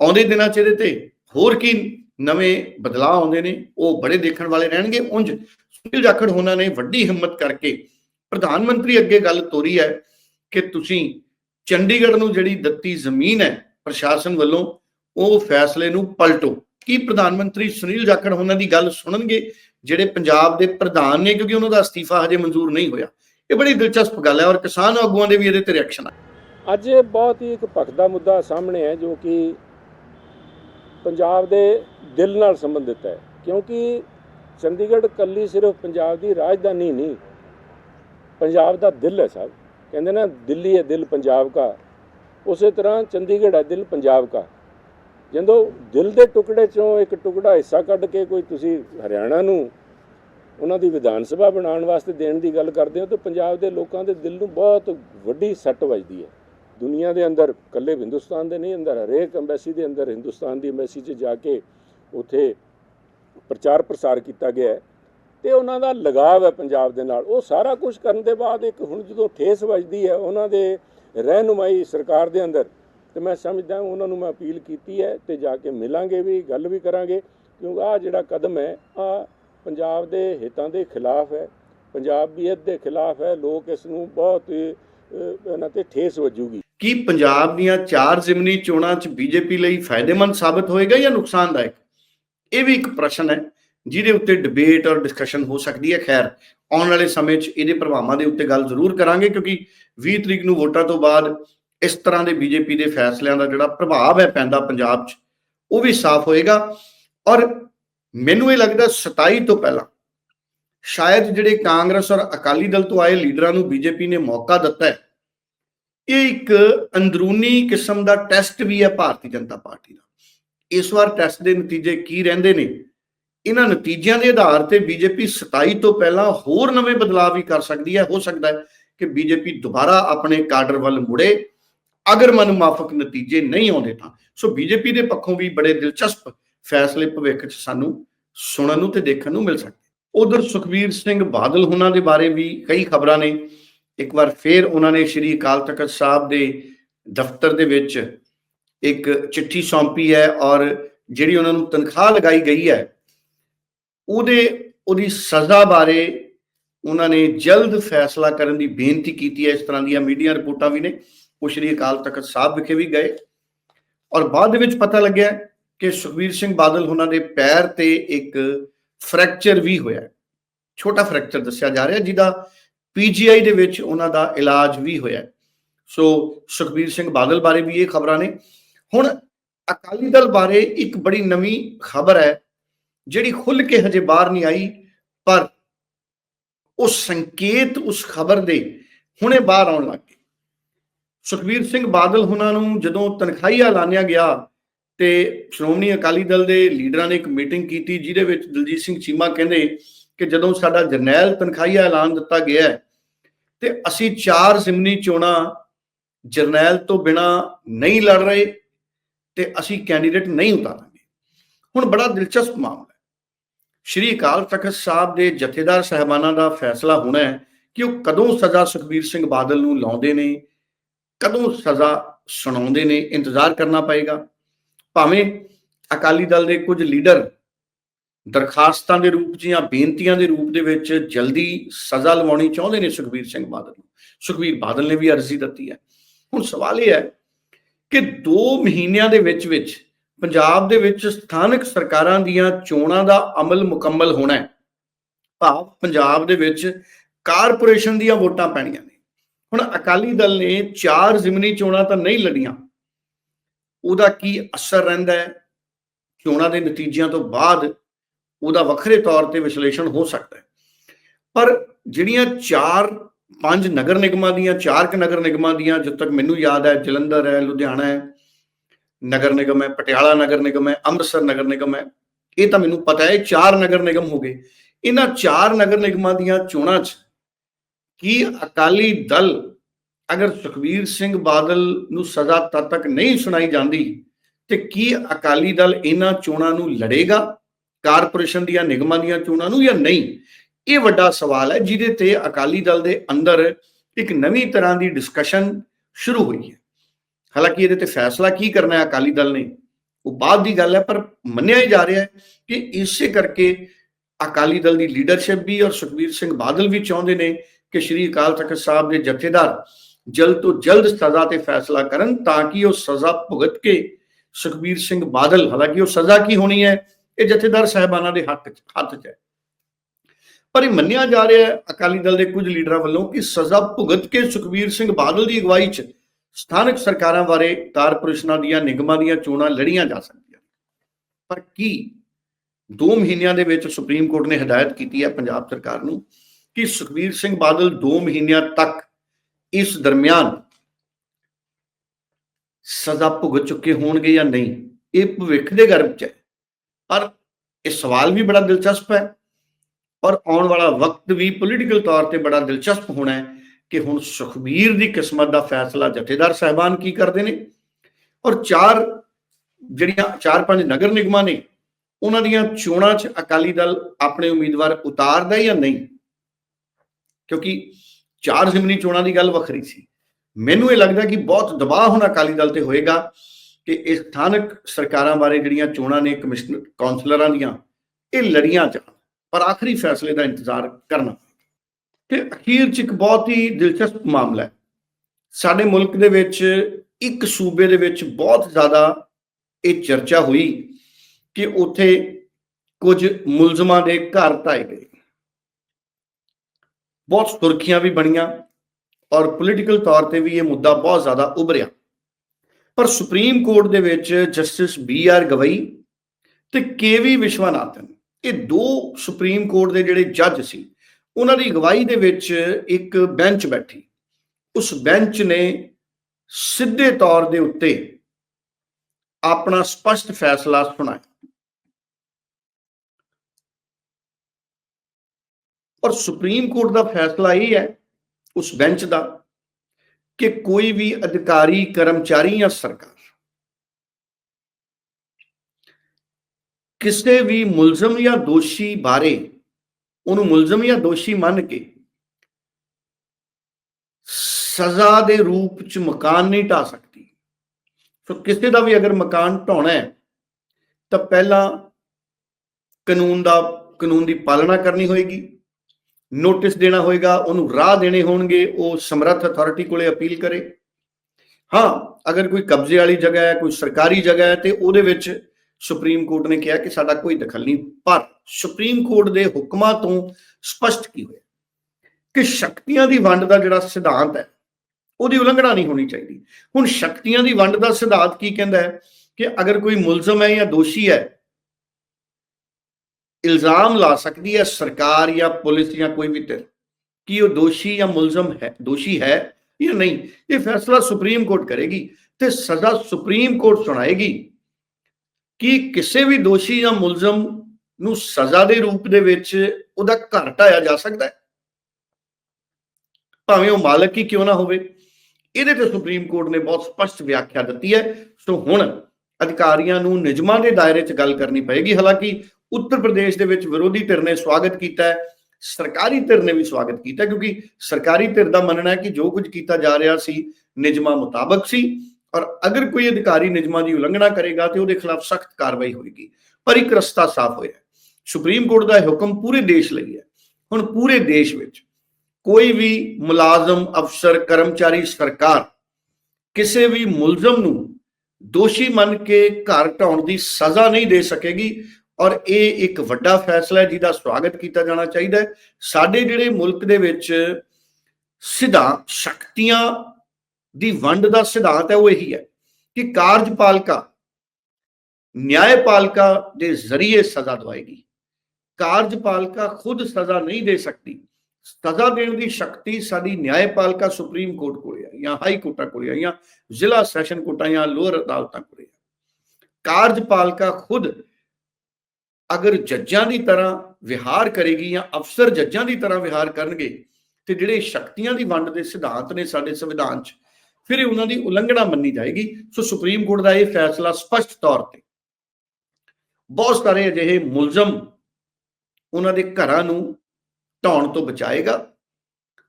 ਆਉਂਦੇ ਦਿਨਾਂ ਚ ਇਹਦੇ ਤੇ ਹੋਰ ਕੀ ਨਵੇਂ ਬਦਲਾਅ ਆਉਂਦੇ ਨੇ, ਉਹ ਬੜੇ ਦੇਖਣ ਵਾਲੇ ਰਹਿਣਗੇ। ਉਂਝ ਸੁਨੀਲ ਜਾਖੜ ਹੋਣਾ ਨੇ ਵੱਡੀ ਹਿੰਮਤ ਕਰਕੇ ਪ੍ਰਧਾਨ ਮੰਤਰੀ ਅੱਗੇ ਗੱਲ ਤੋਰੀ ਹੈ ਕਿ ਤੁਸੀਂ ਚੰਡੀਗੜ੍ਹ ਨੂੰ ਜਿਹੜੀ ਦਿੱਤੀ ਜ਼ਮੀਨ ਹੈ ਪ੍ਰਸ਼ਾਸਨ ਵੱਲੋਂ, ਉਹ ਫੈਸਲੇ ਨੂੰ ਪਲਟੋ। ਕੀ ਪ੍ਰਧਾਨ ਮੰਤਰੀ ਸੁਨੀਲ ਜਾਖੜ ਉਹਨਾਂ ਦੀ ਗੱਲ ਸੁਣਨਗੇ, ਜਿਹੜੇ ਪੰਜਾਬ ਦੇ ਪ੍ਰਧਾਨ ਨੇ? ਕਿਉਂਕਿ ਉਹਨਾਂ ਦਾ ਅਸਤੀਫਾ ਹਜੇ ਮਨਜ਼ੂਰ ਨਹੀਂ ਹੋਇਆ। ਇਹ ਬੜੀ ਦਿਲਚਸਪ ਗੱਲ ਹੈ ਔਰ ਕਿਸਾਨ ਆਗੂਆਂ ਦੇ ਵੀ ਇਹਦੇ ਤੇ ਰਿਐਕਸ਼ਨ ਆ।
ਅੱਜ ਇਹ ਬਹੁਤ ਹੀ ਇੱਕ ਭਖਦਾ ਮੁੱਦਾ ਸਾਹਮਣੇ ਹੈ, ਜੋ ਕਿ ਪੰਜਾਬ ਦੇ ਦਿਲ ਨਾਲ ਸੰਬੰਧਿਤ ਹੈ। ਕਿਉਂਕਿ ਚੰਡੀਗੜ੍ਹ ਕੱਲੀ ਸਿਰਫ ਪੰਜਾਬ ਦੀ ਰਾਜਧਾਨੀ ਨਹੀਂ, ਪੰਜਾਬ ਦਾ ਦਿਲ ਹੈ ਸਾਹਿਬ ਕਹਿੰਦੇ ਨਾ, ਦਿੱਲੀ ਹੈ ਦਿਲ ਪੰਜਾਬ ਦਾ ਉਸੇ ਤਰ੍ਹਾਂ ਚੰਡੀਗੜ੍ਹ ਹੈ ਦਿਲ ਪੰਜਾਬ ਦਾ ਜਦੋਂ ਦਿਲ ਦੇ ਟੁਕੜੇ ਚੋਂ ਇੱਕ ਟੁਕੜਾ ਹਿੱਸਾ ਕੱਢ ਕੇ ਕੋਈ ਤੁਸੀਂ ਹਰਿਆਣਾ ਨੂੰ ਉਹਨਾਂ ਦੀ ਵਿਧਾਨ ਸਭਾ ਬਣਾਉਣ ਵਾਸਤੇ ਦੇਣ ਦੀ ਗੱਲ ਕਰਦੇ ਹੋ, ਤਾਂ ਪੰਜਾਬ ਦੇ ਲੋਕਾਂ ਦੇ ਦਿਲ ਨੂੰ ਬਹੁਤ ਵੱਡੀ ਸੱਟ ਵੱਜਦੀ ਹੈ। ਦੁਨੀਆ ਦੇ ਅੰਦਰ, ਇਕੱਲੇ ਹਿੰਦੁਸਤਾਨ ਦੇ ਨਹੀਂ ਅੰਦਰ, ਹਰੇਕ ਐਮਬੈਸੀ ਦੇ ਅੰਦਰ, ਹਿੰਦੁਸਤਾਨ ਦੀ ਐਮਬੈਸੀ 'ਚ ਜਾ ਕੇ ਉੱਥੇ ਪ੍ਰਚਾਰ ਪ੍ਰਸਾਰ ਕੀਤਾ ਗਿਆ ਹੈ। ਤੇ ਉਹਨਾਂ ਦਾ ਲਗਾਵ ਹੈ ਪੰਜਾਬ ਦੇ ਨਾਲ। ਉਹ ਸਾਰਾ ਕੁਝ ਕਰਨ ਦੇ ਬਾਅਦ ਇੱਕ ਹੁਣ ਜਦੋਂ ਠੇਸ ਵੱਜਦੀ ਹੈ ਉਹਨਾਂ ਦੇ ਰਹਿਨੁਮਾਈ ਸਰਕਾਰ ਦੇ ਅੰਦਰ, ਤੇ ਮੈਂ ਸਮਝਦਾ ਉਹਨਾਂ ਨੂੰ ਮੈਂ ਅਪੀਲ ਕੀਤੀ ਹੈ ਤੇ ਜਾ ਕੇ ਮਿਲਾਂਗੇ ਵੀ, ਗੱਲ ਵੀ ਕਰਾਂਗੇ। ਕਿਉਂਕਿ ਆ ਜਿਹੜਾ ਕਦਮ ਹੈ ਆ ਪੰਜਾਬ ਦੇ ਹਿੱਤਾਂ ਦੇ ਖਿਲਾਫ ਹੈ ਪੰਜਾਬੀਅਤ ਦੇ ਖਿਲਾਫ ਹੈ, ਲੋਕ ਇਸ ਨੂੰ ਬਹੁਤ ਇਹਨਾਂ ਤੇ ਠੇਸ ਵੱਜੂਗੀ।
ਕੀ ਪੰਜਾਬ ਦੀਆਂ ਚਾਰ ਜ਼ਿਮਨੀ ਚੋਣਾਂ 'ਚ ਬੀਜੇਪੀ ਲਈ ਫਾਇਦੇਮੰਦ ਸਾਬਤ ਹੋਏਗਾ ਜਾਂ ਨੁਕਸਾਨਦਾਇਕ? ਇਹ ਵੀ ਇੱਕ ਪ੍ਰਸ਼ਨ ਹੈ, ਜਿਹਦੇ ਉੱਤੇ ਡਿਬੇਟ ਔਰ ਡਿਸਕਸ਼ਨ ਹੋ ਸਕਦੀ ਹੈ। ਖੈਰ, ਆਉਣ ਵਾਲੇ ਸਮੇਂ 'ਚ ਇਹਦੇ ਪ੍ਰਭਾਵਾਂ ਦੇ ਉੱਤੇ ਗੱਲ ਜ਼ਰੂਰ ਕਰਾਂਗੇ, ਕਿਉਂਕਿ 20 ਤਰੀਕ ਨੂੰ ਵੋਟਾਂ ਤੋਂ ਬਾਅਦ ਇਸ ਤਰ੍ਹਾਂ ਦੇ ਬੀਜੇਪੀ ਦੇ ਫੈਸਲਿਆਂ ਦਾ ਜਿਹੜਾ ਪ੍ਰਭਾਵ ਹੈ ਪੈਂਦਾ ਪੰਜਾਬ 'ਚ, ਉਹ ਵੀ ਸਾਫ਼ ਹੋਏਗਾ। ਔਰ ਮੈਨੂੰ ਇਹ ਲੱਗਦਾ 27 ਤੋਂ ਪਹਿਲਾਂ ਸ਼ਾਇਦ ਜਿਹੜੇ ਕਾਂਗਰਸ ਔਰ ਅਕਾਲੀ ਦਲ ਤੋਂ ਆਏ ਲੀਡਰਾਂ ਨੂੰ ਬੀਜੇਪੀ ਨੇ ਮੌਕਾ ਦਿੱਤਾ ਹੈ ਇਹ ਇੱਕ ਅੰਦਰੂਨੀ ਕਿਸਮ ਦਾ ਟੈਸਟ ਵੀ ਹੈ ਭਾਰਤੀ ਜਨਤਾ ਪਾਰਟੀ ਦਾ। ਇਸ ਵਾਰ ਟੈਸਟ ਦੇ ਨਤੀਜੇ ਕੀ ਰਹਿੰਦੇ ਨੇ? ਇਹਨਾਂ ਨਤੀਜਿਆਂ ਦੇ ਆਧਾਰ ਤੇ ਬੀਜੇਪੀ 27 ਤੋਂ ਪਹਿਲਾਂ ਹੋਰ ਨਵੇਂ ਬਦਲਾਅ ਵੀ ਕਰ ਸਕਦੀ ਹੈ। ਹੋ ਸਕਦਾ ਹੈ ਕਿ ਬੀਜੇਪੀ ਦੁਬਾਰਾ ਆਪਣੇ ਕਾਡਰ ਵੱਲ ਮੁੜੇ। ਅਗਰ ਮਨ ਮਾਫਕ ਨਤੀਜੇ ਨਹੀਂ ਆਉਂਦੇ ਤਾਂ। ਸੋ ਬੀਜੇਪੀ ਦੇ ਪੱਖੋਂ ਵੀ ਬੜੇ ਦਿਲਚਸਪ ਫੈਸਲੇ ਭਵਿੱਖ 'ਚ ਸਾਨੂੰ ਸੁਣਨ ਨੂੰ ਤੇ ਦੇਖਣ ਨੂੰ ਮਿਲ ਸਕਦੇ। ਉਧਰ ਸੁਖਬੀਰ ਸਿੰਘ ਬਾਦਲ ਹੁਣਾਂ ਦੇ ਬਾਰੇ ਵੀ ਕਈ ਖਬਰਾਂ ਨੇ। ਇੱਕ ਵਾਰ ਫਿਰ ਉਹਨਾਂ ਨੇ ਸ਼੍ਰੀ ਅਕਾਲ ਤਖਤ ਸਾਹਿਬ ਦੇ ਦਫ਼ਤਰ ਦੇ ਵਿੱਚ ਇੱਕ ਚਿੱਠੀ ਸੌਂਪੀ ਹੈ ਔਰ ਜਿਹੜੀ ਉਹਨਾਂ ਨੂੰ ਤਨਖਾਹ ਲਗਾਈ ਗਈ ਹੈ, ਉਹਦੇ, ਉਹਦੀ ਸਜ਼ਾ ਬਾਰੇ ਉਹਨਾਂ ਨੇ ਜਲਦ ਫੈਸਲਾ ਕਰਨ ਦੀ ਬੇਨਤੀ ਕੀਤੀ ਹੈ। ਇਸ ਤਰ੍ਹਾਂ ਦੀਆਂ ਮੀਡੀਆ ਰਿਪੋਰਟਾਂ ਵੀ ਨੇ, ਉਹ ਸ਼੍ਰੀ ਅਕਾਲ ਤਖਤ ਸਾਹਿਬ ਵਿਖੇ ਵੀ ਗਏ। ਔਰ ਬਾਅਦ ਦੇ ਵਿੱਚ ਪਤਾ ਲੱਗਿਆ ਕਿ ਸੁਖਬੀਰ ਸਿੰਘ ਬਾਦਲ ਉਹਨਾਂ ਦੇ ਪੈਰ ਤੇ ਇੱਕ ਫ੍ਰੈਕਚਰ ਵੀ ਹੋਇਆ। ਛੋਟਾ ਫ੍ਰੈਕਚਰ ਦੱਸਿਆ ਜਾ ਰਿਹਾ, ਜਿਹਦਾ ਪੀਜੀਆਈ ਦੇ ਵਿੱਚ ਉਹਨਾਂ ਦਾ ਇਲਾਜ ਵੀ ਹੋਇਆ ਸੋ ਸੁਖਬੀਰ ਸਿੰਘ ਬਾਦਲ ਬਾਰੇ ਵੀ ਇਹ ਖਬਰਾਂ ਨੇ। ਹੁਣ ਅਕਾਲੀ ਦਲ ਬਾਰੇ ਇੱਕ ਬੜੀ ਨਵੀਂ ਖਬਰ ਹੈ, ਜਿਹੜੀ ਖੁੱਲ ਕੇ ਹਜੇ ਬਾਹਰ ਨਹੀਂ ਆਈ, ਪਰ ਉਹ ਸੰਕੇਤ, ਉਸ ਖਬਰ ਦੇ ਹੁਣੇ ਬਾਹਰ ਆਉਣ ਲੱਗ ਗਏ। ਸੁਖਬੀਰ ਸਿੰਘ ਬਾਦਲ ਹੁਣਾਂ ਨੂੰ ਜਦੋਂ ਤਨਖਾਹੀਆ ਐਲਾਨਿਆ ਗਿਆ ਤੇ ਸ਼੍ਰੋਮਣੀ ਅਕਾਲੀ ਦਲ ਦੇ ਲੀਡਰਾਂ ਨੇ ਇੱਕ ਮੀਟਿੰਗ ਕੀਤੀ, ਜਿਹਦੇ ਵਿੱਚ ਦਲਜੀਤ ਸਿੰਘ ਚੀਮਾ ਕਹਿੰਦੇ ਕਿ ਜਦੋਂ ਸਾਡਾ ਜਰਨੈਲ ਤਨਖਾਹੀਆ ਐਲਾਨ ਦਿੱਤਾ ਗਿਆ ਹੈ, ਤੇ ਅਸੀਂ ਚਾਰ ਜ਼ਿਮਨੀ ਚੋਣਾਂ ਜਰਨੈਲ ਤੋਂ ਬਿਨਾ ਨਹੀਂ ਲੜ ਰਹੇ ਤੇ ਅਸੀਂ ਕੈਂਡੀਡੇਟ ਨਹੀਂ ਉਤਾਰਾਂਗੇ। ਹੁਣ ਬੜਾ ਦਿਲਚਸਪ ਮਾਮਲਾ ਹੈ। ਸ਼੍ਰੀ ਅਕਾਲ ਤਖਤ ਸਾਹਿਬ ਦੇ ਜਥੇਦਾਰ ਸਹਿਬਾਨਾਂ ਦਾ ਫੈਸਲਾ ਹੋਣਾ ਹੈ ਕਿ ਉਹ ਕਦੋਂ ਸਜ਼ਾ ਸੁਖਬੀਰ ਸਿੰਘ ਬਾਦਲ ਨੂੰ ਲਾਉਂਦੇ ਨੇ ਕਦੋਂ ਸਜ਼ਾ ਸੁਣਾਉਂਦੇ ਨੇ ਇੰਤਜ਼ਾਰ ਕਰਨਾ ਪਏਗਾ। ਭਾਵੇਂ ਅਕਾਲੀ ਦਲ ਦੇ ਕੁਝ ਲੀਡਰ ਦਰਖਾਸਤਾਂ ਦੇ ਰੂਪ 'ਚ ਜਾਂ ਬੇਨਤੀਆਂ ਦੇ ਰੂਪ ਦੇ ਵਿੱਚ ਜਲਦੀ ਸਜ਼ਾ ਲਵਾਉਣੀ ਚਾਹੁੰਦੇ ਨੇ ਸੁਖਬੀਰ ਸਿੰਘ ਬਾਦਲ ਨੂੰ। ਸੁਖਬੀਰ ਬਾਦਲ ਨੇ ਵੀ ਅਰਜ਼ੀ ਦਿੱਤੀ ਹੈ। ਹੁਣ ਸਵਾਲ ਇਹ ਹੈ ਕਿ 2 ਮਹੀਨਿਆਂ ਦੇ ਵਿੱਚ ਵਿੱਚ ਪੰਜਾਬ ਦੇ ਵਿੱਚ ਸਥਾਨਕ ਸਰਕਾਰਾਂ ਦੀਆਂ ਚੋਣਾਂ ਦਾ ਅਮਲ ਮੁਕੰਮਲ ਹੋਣਾ ਹੈ। ਭਾਵ ਪੰਜਾਬ ਦੇ ਵਿੱਚ ਕਾਰਪੋਰੇਸ਼ਨ ਦੀਆਂ ਵੋਟਾਂ ਪੈਣੀਆਂ ਨੇ। ਹੁਣ ਅਕਾਲੀ ਦਲ ਨੇ ਚਾਰ ਜ਼ਿਮਨੀ ਚੋਣਾਂ ਤਾਂ ਨਹੀਂ ਲੜੀਆਂ। ਉਹਦਾ ਕੀ ਅਸਰ ਰਹਿੰਦਾ ਹੈ? ਚੋਣਾਂ ਦੇ ਨਤੀਜਿਆਂ ਤੋਂ ਬਾਅਦ ਉਹਦਾ ਵੱਖਰੇ ਤੌਰ ਤੇ ਵਿਸ਼ਲੇਸ਼ਣ ਹੋ ਸਕਦਾ ਹੈ। ਪਰ ਜਿਹੜੀਆਂ ਚਾਰ, ਪੰਜ ਨਗਰ ਨਿਗਮਾਂ ਦੀਆਂ, ਚਾਰ ਕ ਨਗਰ ਨਿਗਮਾਂ ਦੀਆਂ ਜਦ ਤੱਕ ਮੈਨੂੰ ਯਾਦ ਹੈ, ਜਲੰਧਰ ਹੈ, ਲੁਧਿਆਣਾ ਹੈ, ਨਗਰ ਨਿਗਮ ਹੈ, ਪਟਿਆਲਾ ਨਗਰ ਨਿਗਮ ਹੈ, ਅੰਮ੍ਰਿਤਸਰ ਨਗਰ ਨਿਗਮ ਹੈ, ਇਹ ਤਾਂ ਮੈਨੂੰ ਪਤਾ ਹੈ ਚਾਰ ਨਗਰ ਨਿਗਮ ਹੋ ਗਏ। ਇਹਨਾਂ ਚਾਰ ਨਗਰ ਨਿਗਮਾਂ ਦੀਆਂ ਚੋਣਾਂ 'ਚ ਕੀ ਅਕਾਲੀ ਦਲ ਅਗਰ ਸੁਖਬੀਰ ਸਿੰਘ ਬਾਦਲ ਨੂੰ ਸਜ਼ਾ ਤਦ ਤੱਕ ਨਹੀਂ ਸੁਣਾਈ ਜਾਂਦੀ ਤੇ ਕੀ ਅਕਾਲੀ ਦਲ ਇਹਨਾਂ ਚੋਣਾਂ ਨੂੰ ਲੜੇਗਾ? ਕਾਰਪੋਰੇਸ਼ਨ ਦੀਆਂ ਨਿਗਮਾਂ ਦੀਆਂ ਚੋਣਾਂ ਨੂੰ ਜਾਂ ਨਹੀਂ? ਇਹ ਵੱਡਾ ਸਵਾਲ ਹੈ, ਜਿਹਦੇ ਤੇ ਅਕਾਲੀ ਦਲ ਦੇ ਅੰਦਰ ਇੱਕ ਨਵੀਂ ਤਰ੍ਹਾਂ ਦੀ ਡਿਸਕਸ਼ਨ ਸ਼ੁਰੂ ਹੋਈ ਹੈ। ਹਾਲਾਂਕਿ ਇਹਦੇ ਤੇ ਫੈਸਲਾ ਕੀ ਕਰਨਾ ਹੈ ਅਕਾਲੀ ਦਲ ਨੇ? ਉਹ ਬਾਅਦ ਦੀ ਗੱਲ ਹੈ, ਪਰ ਮੰਨਿਆ ਹੀ ਜਾ ਰਿਹਾ ਹੈ ਕਿ ਇਸੇ ਕਰਕੇ ਅਕਾਲੀ ਦਲ ਦੀ ਲੀਡਰਸ਼ਿਪ ਵੀ ਔਰ ਸੁਖਬੀਰ ਸਿੰਘ ਬਾਦਲ ਵੀ ਚਾਹੁੰਦੇ ਨੇ ਕਿ ਸ਼੍ਰੀ ਅਕਾਲ ਤਖਤ ਸਾਹਿਬ ਦੇ ਜਥੇਦਾਰ ਜਲਦ ਤੋਂ ਜਲਦ ਸਜ਼ਾ ਤੇ ਫੈਸਲਾ ਕਰਨ ਤਾਂ ਕਿ ਉਹ ਸਜ਼ਾ ਭੁਗਤ ਕੇ ਸੁਖਬੀਰ ਸਿੰਘ ਬਾਦਲ, ਹਾਲਾਂਕਿ ਉਹ ਸਜ਼ਾ ਕੀ ਹੋਣੀ ਹੈ? ਇਹ ਜਥੇਦਾਰ ਸਾਹਿਬਾਨਾਂ ਦੇ ਹੱਥ 'ਚ ਹੱਥ 'ਚ ਹੈ। ਪਰ ਇਹ ਮੰਨਿਆ ਜਾ ਰਿਹਾ ਹੈ, ਅਕਾਲੀ ਦਲ ਦੇ ਕੁਝ ਲੀਡਰਾਂ ਵੱਲੋਂ ਕਿ ਸਜ਼ਾ ਭੁਗਤ ਕੇ ਸੁਖਬੀਰ ਸਿੰਘ ਬਾਦਲ ਦੀ ਅਗਵਾਈ 'ਚ ਸਥਾਨਕ ਸਰਕਾਰਾਂ ਬਾਰੇ ਕਾਰਪੋਰੇਸ਼ਨਾਂ ਦੀਆਂ ਨਿਗਮਾਂ ਦੀਆਂ ਚੋਣਾਂ ਲੜੀਆਂ ਜਾ ਸਕਦੀਆਂ ਪਰ ਕੀ 2 ਮਹੀਨਿਆਂ ਦੇ ਵਿੱਚ ਸੁਪਰੀਮ ਕੋਰਟ ਨੇ ਹਦਾਇਤ ਕੀਤੀ ਹੈ ਪੰਜਾਬ ਸਰਕਾਰ ਨੂੰ ਕਿ ਸੁਖਬੀਰ ਸਿੰਘ ਬਾਦਲ 2 ਮਹੀਨਿਆਂ ਤੱਕ ਇਸ ਦਰਮਿਆਨ ਸਜ਼ਾ ਭੁਗਤ ਚੁੱਕੇ ਹੋਣਗੇ ਜਾਂ ਨਹੀਂ, ਇਹ ਭਵਿੱਖ ਦੇ ਗਰਭ 'ਚ ਹੈ। ਪਰ ਇਹ ਸਵਾਲ ਵੀ ਬੜਾ ਦਿਲਚਸਪ ਹੈ ਔਰ ਆਉਣ ਵਾਲਾ ਵਕਤ ਵੀ ਪੋਲੀਟੀਕਲ ਤੌਰ ਤੇ ਬੜਾ ਦਿਲਚਸਪ ਹੋਣਾ ਹੈ ਕਿ ਹੁਣ ਸੁਖਬੀਰ ਦੀ ਕਿਸਮਤ ਦਾ ਫੈਸਲਾ ਜਥੇਦਾਰ ਸਹਿਬਾਨ ਕੀ ਕਰਦੇ ਨੇ ਔਰ ਚਾਰ ਜਿਹੜੀਆਂ ਚਾਰ ਪੰਜ ਨਗਰ ਨਿਗਮਾਂ ਨੇ, ਉਹਨਾਂ ਦੀਆਂ ਚੋਣਾਂ 'ਚ ਅਕਾਲੀ ਦਲ ਆਪਣੇ ਉਮੀਦਵਾਰ ਉਤਾਰਦਾ ਜਾਂ ਨਹੀਂ? ਕਿਉਂਕਿ ਚਾਰ ਜ਼ਿਮਨੀ ਚੋਣਾਂ ਦੀ ਗੱਲ ਵੱਖਰੀ ਸੀ। ਮੈਨੂੰ ਇਹ ਲੱਗਦਾ ਕਿ ਬਹੁਤ ਦਬਾਅ ਹੁਣ ਅਕਾਲੀ ਦਲ ਤੇ ਹੋਏਗਾ। ਕਿ ਇਹ ਸਥਾਨਕ ਸਰਕਾਰਾਂ ਬਾਰੇ ਜਿਹੜੀਆਂ ਚੋਣਾਂ ਨੇ ਕਮਿਸ਼ਨਰ ਕਾਉਂਸਲਰਾਂ ਦੀਆਂ, ਇਹ ਲੜੀਆਂ ਜਾਣ, ਪਰ ਆਖਰੀ ਫੈਸਲੇ ਦਾ ਇੰਤਜ਼ਾਰ ਕਰਨਾ। ਤੇ ਅਖੀਰ ਚ ਇੱਕ ਬਹੁਤ ਹੀ ਦਿਲਚਸਪ ਮਾਮਲਾ ਹੈ। ਸਾਡੇ ਮੁਲਕ ਦੇ ਵਿੱਚ ਇੱਕ ਸੂਬੇ ਦੇ ਵਿੱਚ ਬਹੁਤ ਜ਼ਿਆਦਾ ਇਹ ਚਰਚਾ ਹੋਈ ਕਿ ਉੱਥੇ ਕੁਝ ਮੁਲਜ਼ਮਾਂ ਦੇ ਘਰ ਢਾਏ ਗਏ। ਬਹੁਤ ਸੁਰਖੀਆਂ ਵੀ ਬਣੀਆਂ ਔਰ ਪੋਲੀਟੀਕਲ ਤੌਰ ਤੇ ਵੀ ਇਹ ਮੁੱਦਾ ਬਹੁਤ ਜ਼ਿਆਦਾ ਉਭਰਿਆ। ਪਰ ਸੁਪਰੀਮ ਕੋਰਟ ਦੇ ਵਿੱਚ ਜਸਟਿਸ ਬੀ ਆਰ ਗਵਈ ਤੇ ਕੇ ਵੀ ਵਿਸ਼ਵਨਾਥਨ, ਇਹ ਦੋ ਸੁਪਰੀਮ ਕੋਰਟ ਦੇ ਜਿਹੜੇ ਜੱਜ ਸੀ, ਉਹਨਾਂ ਦੀ ਅਗਵਾਈ ਦੇ ਵਿੱਚ ਇੱਕ ਬੈਂਚ ਬੈਠੀ। ਉਸ ਬੈਂਚ ਨੇ ਸਿੱਧੇ ਤੌਰ ਦੇ ਉੱਤੇ ਆਪਣਾ ਸਪਸ਼ਟ ਫੈਸਲਾ ਸੁਣਾਇਆ। ਔਰ ਸੁਪਰੀਮ ਕੋਰਟ ਦਾ ਫੈਸਲਾ ਇਹ ਹੈ, ਉਸ ਬੈਂਚ ਦਾ ਕਿ ਕੋਈ ਵੀ ਅਧਿਕਾਰੀ, ਕਰਮਚਾਰੀ ਜਾਂ ਸਰਕਾਰ ਕਿਸੇ ਵੀ ਮੁਲਜ਼ਮ ਜਾਂ ਦੋਸ਼ੀ ਬਾਰੇ, ਉਹਨੂੰ ਮੁਲਜ਼ਮ ਜਾਂ ਦੋਸ਼ੀ ਮੰਨ ਕੇ ਸਜ਼ਾ ਦੇ ਰੂਪ ਚ ਮਕਾਨ ਨਹੀਂ ਢਾ ਸਕਦੀ। ਸੋ ਕਿਸੇ ਦਾ ਵੀ ਅਗਰ ਮਕਾਨ ਢਾਉਣਾ ਹੈ, ਤਾਂ ਪਹਿਲਾਂ ਕਾਨੂੰਨ ਦਾ, ਕਾਨੂੰਨ ਦੀ ਪਾਲਣਾ ਕਰਨੀ ਹੋਏਗੀ। ਨੋਟਿਸ ਦੇਣਾ ਹੋਏਗਾ, ਉਹਨੂੰ ਰਾਹ ਦੇਣੇ ਹੋਣਗੇ, ਉਹ ਸਮਰੱਥ ਅਥਾਰਟੀ ਕੋਲੇ ਅਪੀਲ ਕਰੇ। ਹਾਂ, ਅਗਰ ਕੋਈ ਕਬਜ਼ੇ ਵਾਲੀ ਜਗ੍ਹਾ ਹੈ, ਕੋਈ ਸਰਕਾਰੀ ਜਗ੍ਹਾ ਹੈ, ਤੇ ਉਹਦੇ ਵਿੱਚ ਸੁਪਰੀਮ ਕੋਰਟ ਨੇ ਕਿਹਾ ਕਿ ਸਾਡਾ ਕੋਈ ਦਖਲ ਨਹੀਂ। ਪਰ ਸੁਪਰੀਮ ਕੋਰਟ ਦੇ ਹੁਕਮਾਂ ਤੋਂ ਸਪਸ਼ਟ ਕੀ ਹੋਇਆ? ਕਿ ਸ਼ਕਤੀਆਂ ਦੀ ਵੰਡ ਦਾ ਜਿਹੜਾ ਸਿਧਾਂਤ ਹੈ, ਉਹਦੀ ਉਲੰਘਣਾ ਨਹੀਂ ਹੋਣੀ ਚਾਹੀਦੀ। ਹੁਣ ਸ਼ਕਤੀਆਂ ਦੀ ਵੰਡ ਦਾ ਸਿਧਾਂਤ ਕੀ ਕਹਿੰਦਾ ਹੈ? ਕਿ ਅਗਰ ਕੋਈ ਮੁਲਜ਼ਮ ਹੈ ਜਾਂ ਦੋਸ਼ੀ ਹੈ ਇਲਜ਼ਾਮ ਲਾ ਸਕਦੀ ਹੈ ਸਰਕਾਰ ਜਾਂ ਪੁਲਿਸ ਜਾਂ ਕੋਈ ਵੀ ਧਿਰ ਕਿ ਉਹ ਦੋਸ਼ੀ ਜਾਂ ਮੁਲਜ਼ਮ ਹੈ, ਦੋਸ਼ੀ ਹੈ ਜਾਂ ਨਹੀਂ। ਇਹ ਫੈਸਲਾ ਸੁਪਰੀਮ ਕੋਰਟ ਕਰੇਗੀ ਤੇ ਸਜ਼ਾ ਸੁਪਰੀਮ ਕੋਰਟ ਸੁਣਾਏਗੀ ਕਿ ਕਿਸੇ ਵੀ ਦੋਸ਼ੀ ਜਾਂ ਮੁਲਜ਼ਮ ਨੂੰ ਸਜ਼ਾ ਦੇ ਰੂਪ ਦੇ ਵਿੱਚ ਉਹਦਾ ਘਰ ਢਾਇਆ ਜਾ ਸਕਦਾ ਹੈ। ਭਾਵੇਂ ਉਹ ਮਾਲਕ ਹੀ ਕਿਉਂ ਨਾ ਹੋਵੇ। ਇਹਦੇ ਤੇ ਸੁਪਰੀਮ ਕੋਰਟ ਨੇ ਬਹੁਤ ਸਪਸ਼ਟ ਵਿਆਖਿਆ ਦਿੱਤੀ ਹੈ। ਸੋ ਹੁਣ ਅਧਿਕਾਰੀਆਂ ਨੂੰ ਨਿਯਮਾਂ ਦੇ ਦਾਇਰੇ 'ਚ ਗੱਲ ਕਰਨੀ ਪਏਗੀ। ਹਾਲਾਂਕਿ ਉੱਤਰ ਪ੍ਰਦੇਸ਼ ਦੇ ਵਿੱਚ ਵਿਰੋਧੀ ਧਿਰ ਨੇ ਸਵਾਗਤ ਕੀਤਾ ਹੈ, ਸਰਕਾਰੀ ਧਿਰ ਨੇ ਵੀ ਸਵਾਗਤ ਕੀਤਾ ਕਿਉਂਕਿ ਸਰਕਾਰੀ ਧਿਰ ਦਾ ਮੰਨਣਾ ਹੈ ਕਿ ਜੋ ਕੁਝ ਕੀਤਾ ਜਾ ਰਿਹਾ ਸੀ ਨਿਯਮਾਂ ਮੁਤਾਬਕ ਸੀ ਔਰ ਅਗਰ ਕੋਈ ਅਧਿਕਾਰੀ ਨਿਯਮਾਂ ਦੀ ਉਲੰਘਣਾ ਕਰੇਗਾ ਤੇ ਉਹਦੇ ਖਿਲਾਫ ਸਖਤ ਕਾਰਵਾਈ ਹੋਏਗੀ, ਪਰ ਇੱਕ ਰਸਤਾ ਸਾਫ਼ ਹੋਇਆ ਸੁਪਰੀਮ ਕੋਰਟ ਦਾ ਇਹ ਹੁਕਮ ਪੂਰੇ ਦੇਸ਼ ਲਈ ਹੈ। ਹੁਣ ਪੂਰੇ ਦੇਸ਼ ਵਿੱਚ ਕੋਈ ਵੀ ਮੁਲਾਜ਼ਮ, ਅਫਸਰ, ਕਰਮਚਾਰੀ, ਸਰਕਾਰ ਕਿਸੇ ਵੀ ਮੁਲਜ਼ਮ ਨੂੰ ਦੋਸ਼ੀ ਮੰਨ ਕੇ ਘਰ ਢਾਉਣ ਦੀ ਸਜ਼ਾ ਨਹੀਂ ਦੇ ਸਕੇਗੀ ਔਰ ਇਹ ਇੱਕ ਵੱਡਾ ਫੈਸਲਾ ਹੈ ਜਿਹਦਾ ਸਵਾਗਤ ਕੀਤਾ ਜਾਣਾ ਚਾਹੀਦਾ ਹੈ। ਸਾਡੇ ਜਿਹੜੇ ਮੁਲਕ ਦੇ ਵਿੱਚ ਸਿਧਾ ਸ਼ਕਤੀਆਂ ਦੀ ਵੰਡ ਦਾ ਸਿਧਾਂਤ ਹੈ, ਉਹ ਇਹੀ ਹੈ ਕਿ ਕਾਰਜਪਾਲਿਕਾ, ਨਿਆਂਪਾਲਿਕਾ ਦੇ ਜ਼ਰੀਏ ਸਜ਼ਾ ਦਵਾਏਗੀ। ਕਾਰਜਪਾਲਿਕਾ ਖੁਦ ਸਜ਼ਾ ਨਹੀਂ ਦੇ ਸਕਦੀ। ਸਜ਼ਾ ਦੇਣ ਦੀ ਸ਼ਕਤੀ ਸਾਡੀ ਨਿਆਂਪਾਲਿਕਾ ਸੁਪਰੀਮ ਕੋਰਟ ਕੋਲ ਹੈ ਜਾਂ ਹਾਈ ਕੋਰਟਾਂ ਕੋਲ ਹੈ ਜਾਂ ਜ਼ਿਲ੍ਹਾ ਸੈਸ਼ਨ ਕੋਰਟਾਂ ਜਾਂ ਲੋਅਰ ਅਦਾਲਤਾਂ ਕੋਲ ਹੈ। ਕਾਰਜਪਾਲਿਕਾ ਖੁਦ ਅਗਰ ਜੱਜਾਂ ਦੀ ਤਰ੍ਹਾਂ ਵਿਹਾਰ ਕਰੇਗੀ ਜਾਂ ਅਫਸਰ ਜੱਜਾਂ ਦੀ ਤਰ੍ਹਾਂ ਵਿਹਾਰ ਕਰਨਗੇ, ਤੇ ਜਿਹੜੇ ਸ਼ਕਤੀਆਂ ਦੀ ਵੰਡ ਦੇ ਸਿਧਾਂਤ ਨੇ ਸਾਡੇ ਸੰਵਿਧਾਨ 'ਚ, ਫਿਰ ਇਹ ਉਹਨਾਂ ਦੀ ਉਲੰਘਣਾ ਮੰਨੀ ਜਾਏਗੀ। ਸੋ ਸੁਪਰੀਮ ਕੋਰਟ ਦਾ ਇਹ ਫੈਸਲਾ ਸਪਸ਼ਟ ਤੌਰ ਤੇ। ਬਹੁਤ ਸਾਰੇ ਅਜਿਹੇ ਮੁਲਜ਼ਮ ਉਹਨਾਂ ਦੇ ਘਰਾਂ ਨੂੰ ਢਾਉਣ ਤੋਂ ਬਚਾਏਗਾ,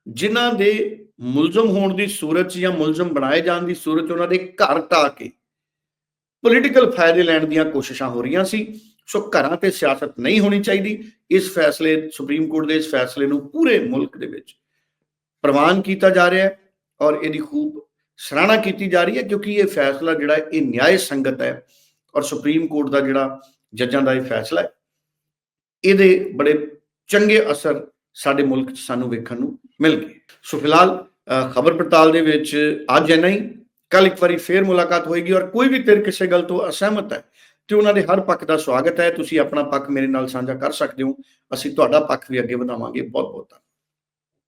ਜਿਨ੍ਹਾਂ ਦੇ ਮੁਲਜ਼ਮ ਹੋਣ ਦੀ ਸੂਰਤ ਜਾਂ ਮੁਲਜ਼ਮ ਬਣਾਏ ਜਾਣ ਦੀ ਸੂਰਤ ਉਹਨਾਂ ਦੇ ਘਰ ਢਾਹ ਕੇ ਪੋਲੀਟੀਕਲ ਫਾਇਦੇ ਲੈਣ ਦੀਆਂ ਕੋਸ਼ਿਸ਼ਾਂ ਹੋ ਰਹੀਆਂ ਸੀ। ਸੋ ਘਰਾਂ ਤੇ ਸਿਆਸਤ ਨਹੀਂ ਹੋਣੀ ਚਾਹੀਦੀ। ਇਸ ਫੈਸਲੇ, ਸੁਪਰੀਮ ਕੋਰਟ ਦੇ ਇਸ ਫੈਸਲੇ ਨੂੰ ਪੂਰੇ ਮੁਲਕ ਦੇ ਵਿੱਚ ਪ੍ਰਵਾਨ ਕੀਤਾ ਜਾ ਰਿਹਾ ਹੈ ਔਰ ਇਹਦੀ ਖੂਬ ਸਰਾਹਣਾ ਕੀਤੀ ਜਾ ਰਹੀ ਹੈ ਕਿਉਂਕਿ ਇਹ ਫੈਸਲਾ ਜਿਹੜਾ ਇਹ ਨਿਆਇ ਸੰਗਤ ਹੈ ਔਰ ਸੁਪਰੀਮ ਕੋਰਟ ਦਾ ਜਿਹੜਾ ਜੱਜਾਂ ਦਾ ਇਹ ਫੈਸਲਾ ਹੈ, ਇਹਦੇ ਬੜੇ ਚੰਗੇ ਅਸਰ ਸਾਡੇ ਮੁਲਕ 'ਚ ਸਾਨੂੰ ਵੇਖਣ ਨੂੰ ਮਿਲ ਗਏ। ਸੋ ਫਿਲਹਾਲ ਖਬਰ ਪੜਤਾਲ ਦੇ ਵਿੱਚ ਅੱਜ ਇੰਨਾ ਹੀ। ਕੱਲ ਇੱਕ ਵਾਰੀ ਫੇਰ ਮੁਲਾਕਾਤ ਹੋਏਗੀ ਔਰ ਕੋਈ ਵੀ ਧਿਰ ਕਿਸੇ ਗੱਲ ਤੋਂ ਅਸਹਿਮਤ ਹੈ ਤੇ ਉਹਨਾਂ ਦੇ ਹਰ ਪੱਖ ਦਾ ਸਵਾਗਤ ਹੈ। ਤੁਸੀਂ ਆਪਣਾ ਪੱਖ ਮੇਰੇ ਨਾਲ ਸਾਂਝਾ ਕਰ ਸਕਦੇ ਹੋ। ਅਸੀਂ ਤੁਹਾਡਾ ਪੱਖ ਵੀ ਅੱਗੇ ਵਧਾਵਾਂਗੇ। ਬਹੁਤ ਬਹੁਤ ਧੰਨਵਾਦ।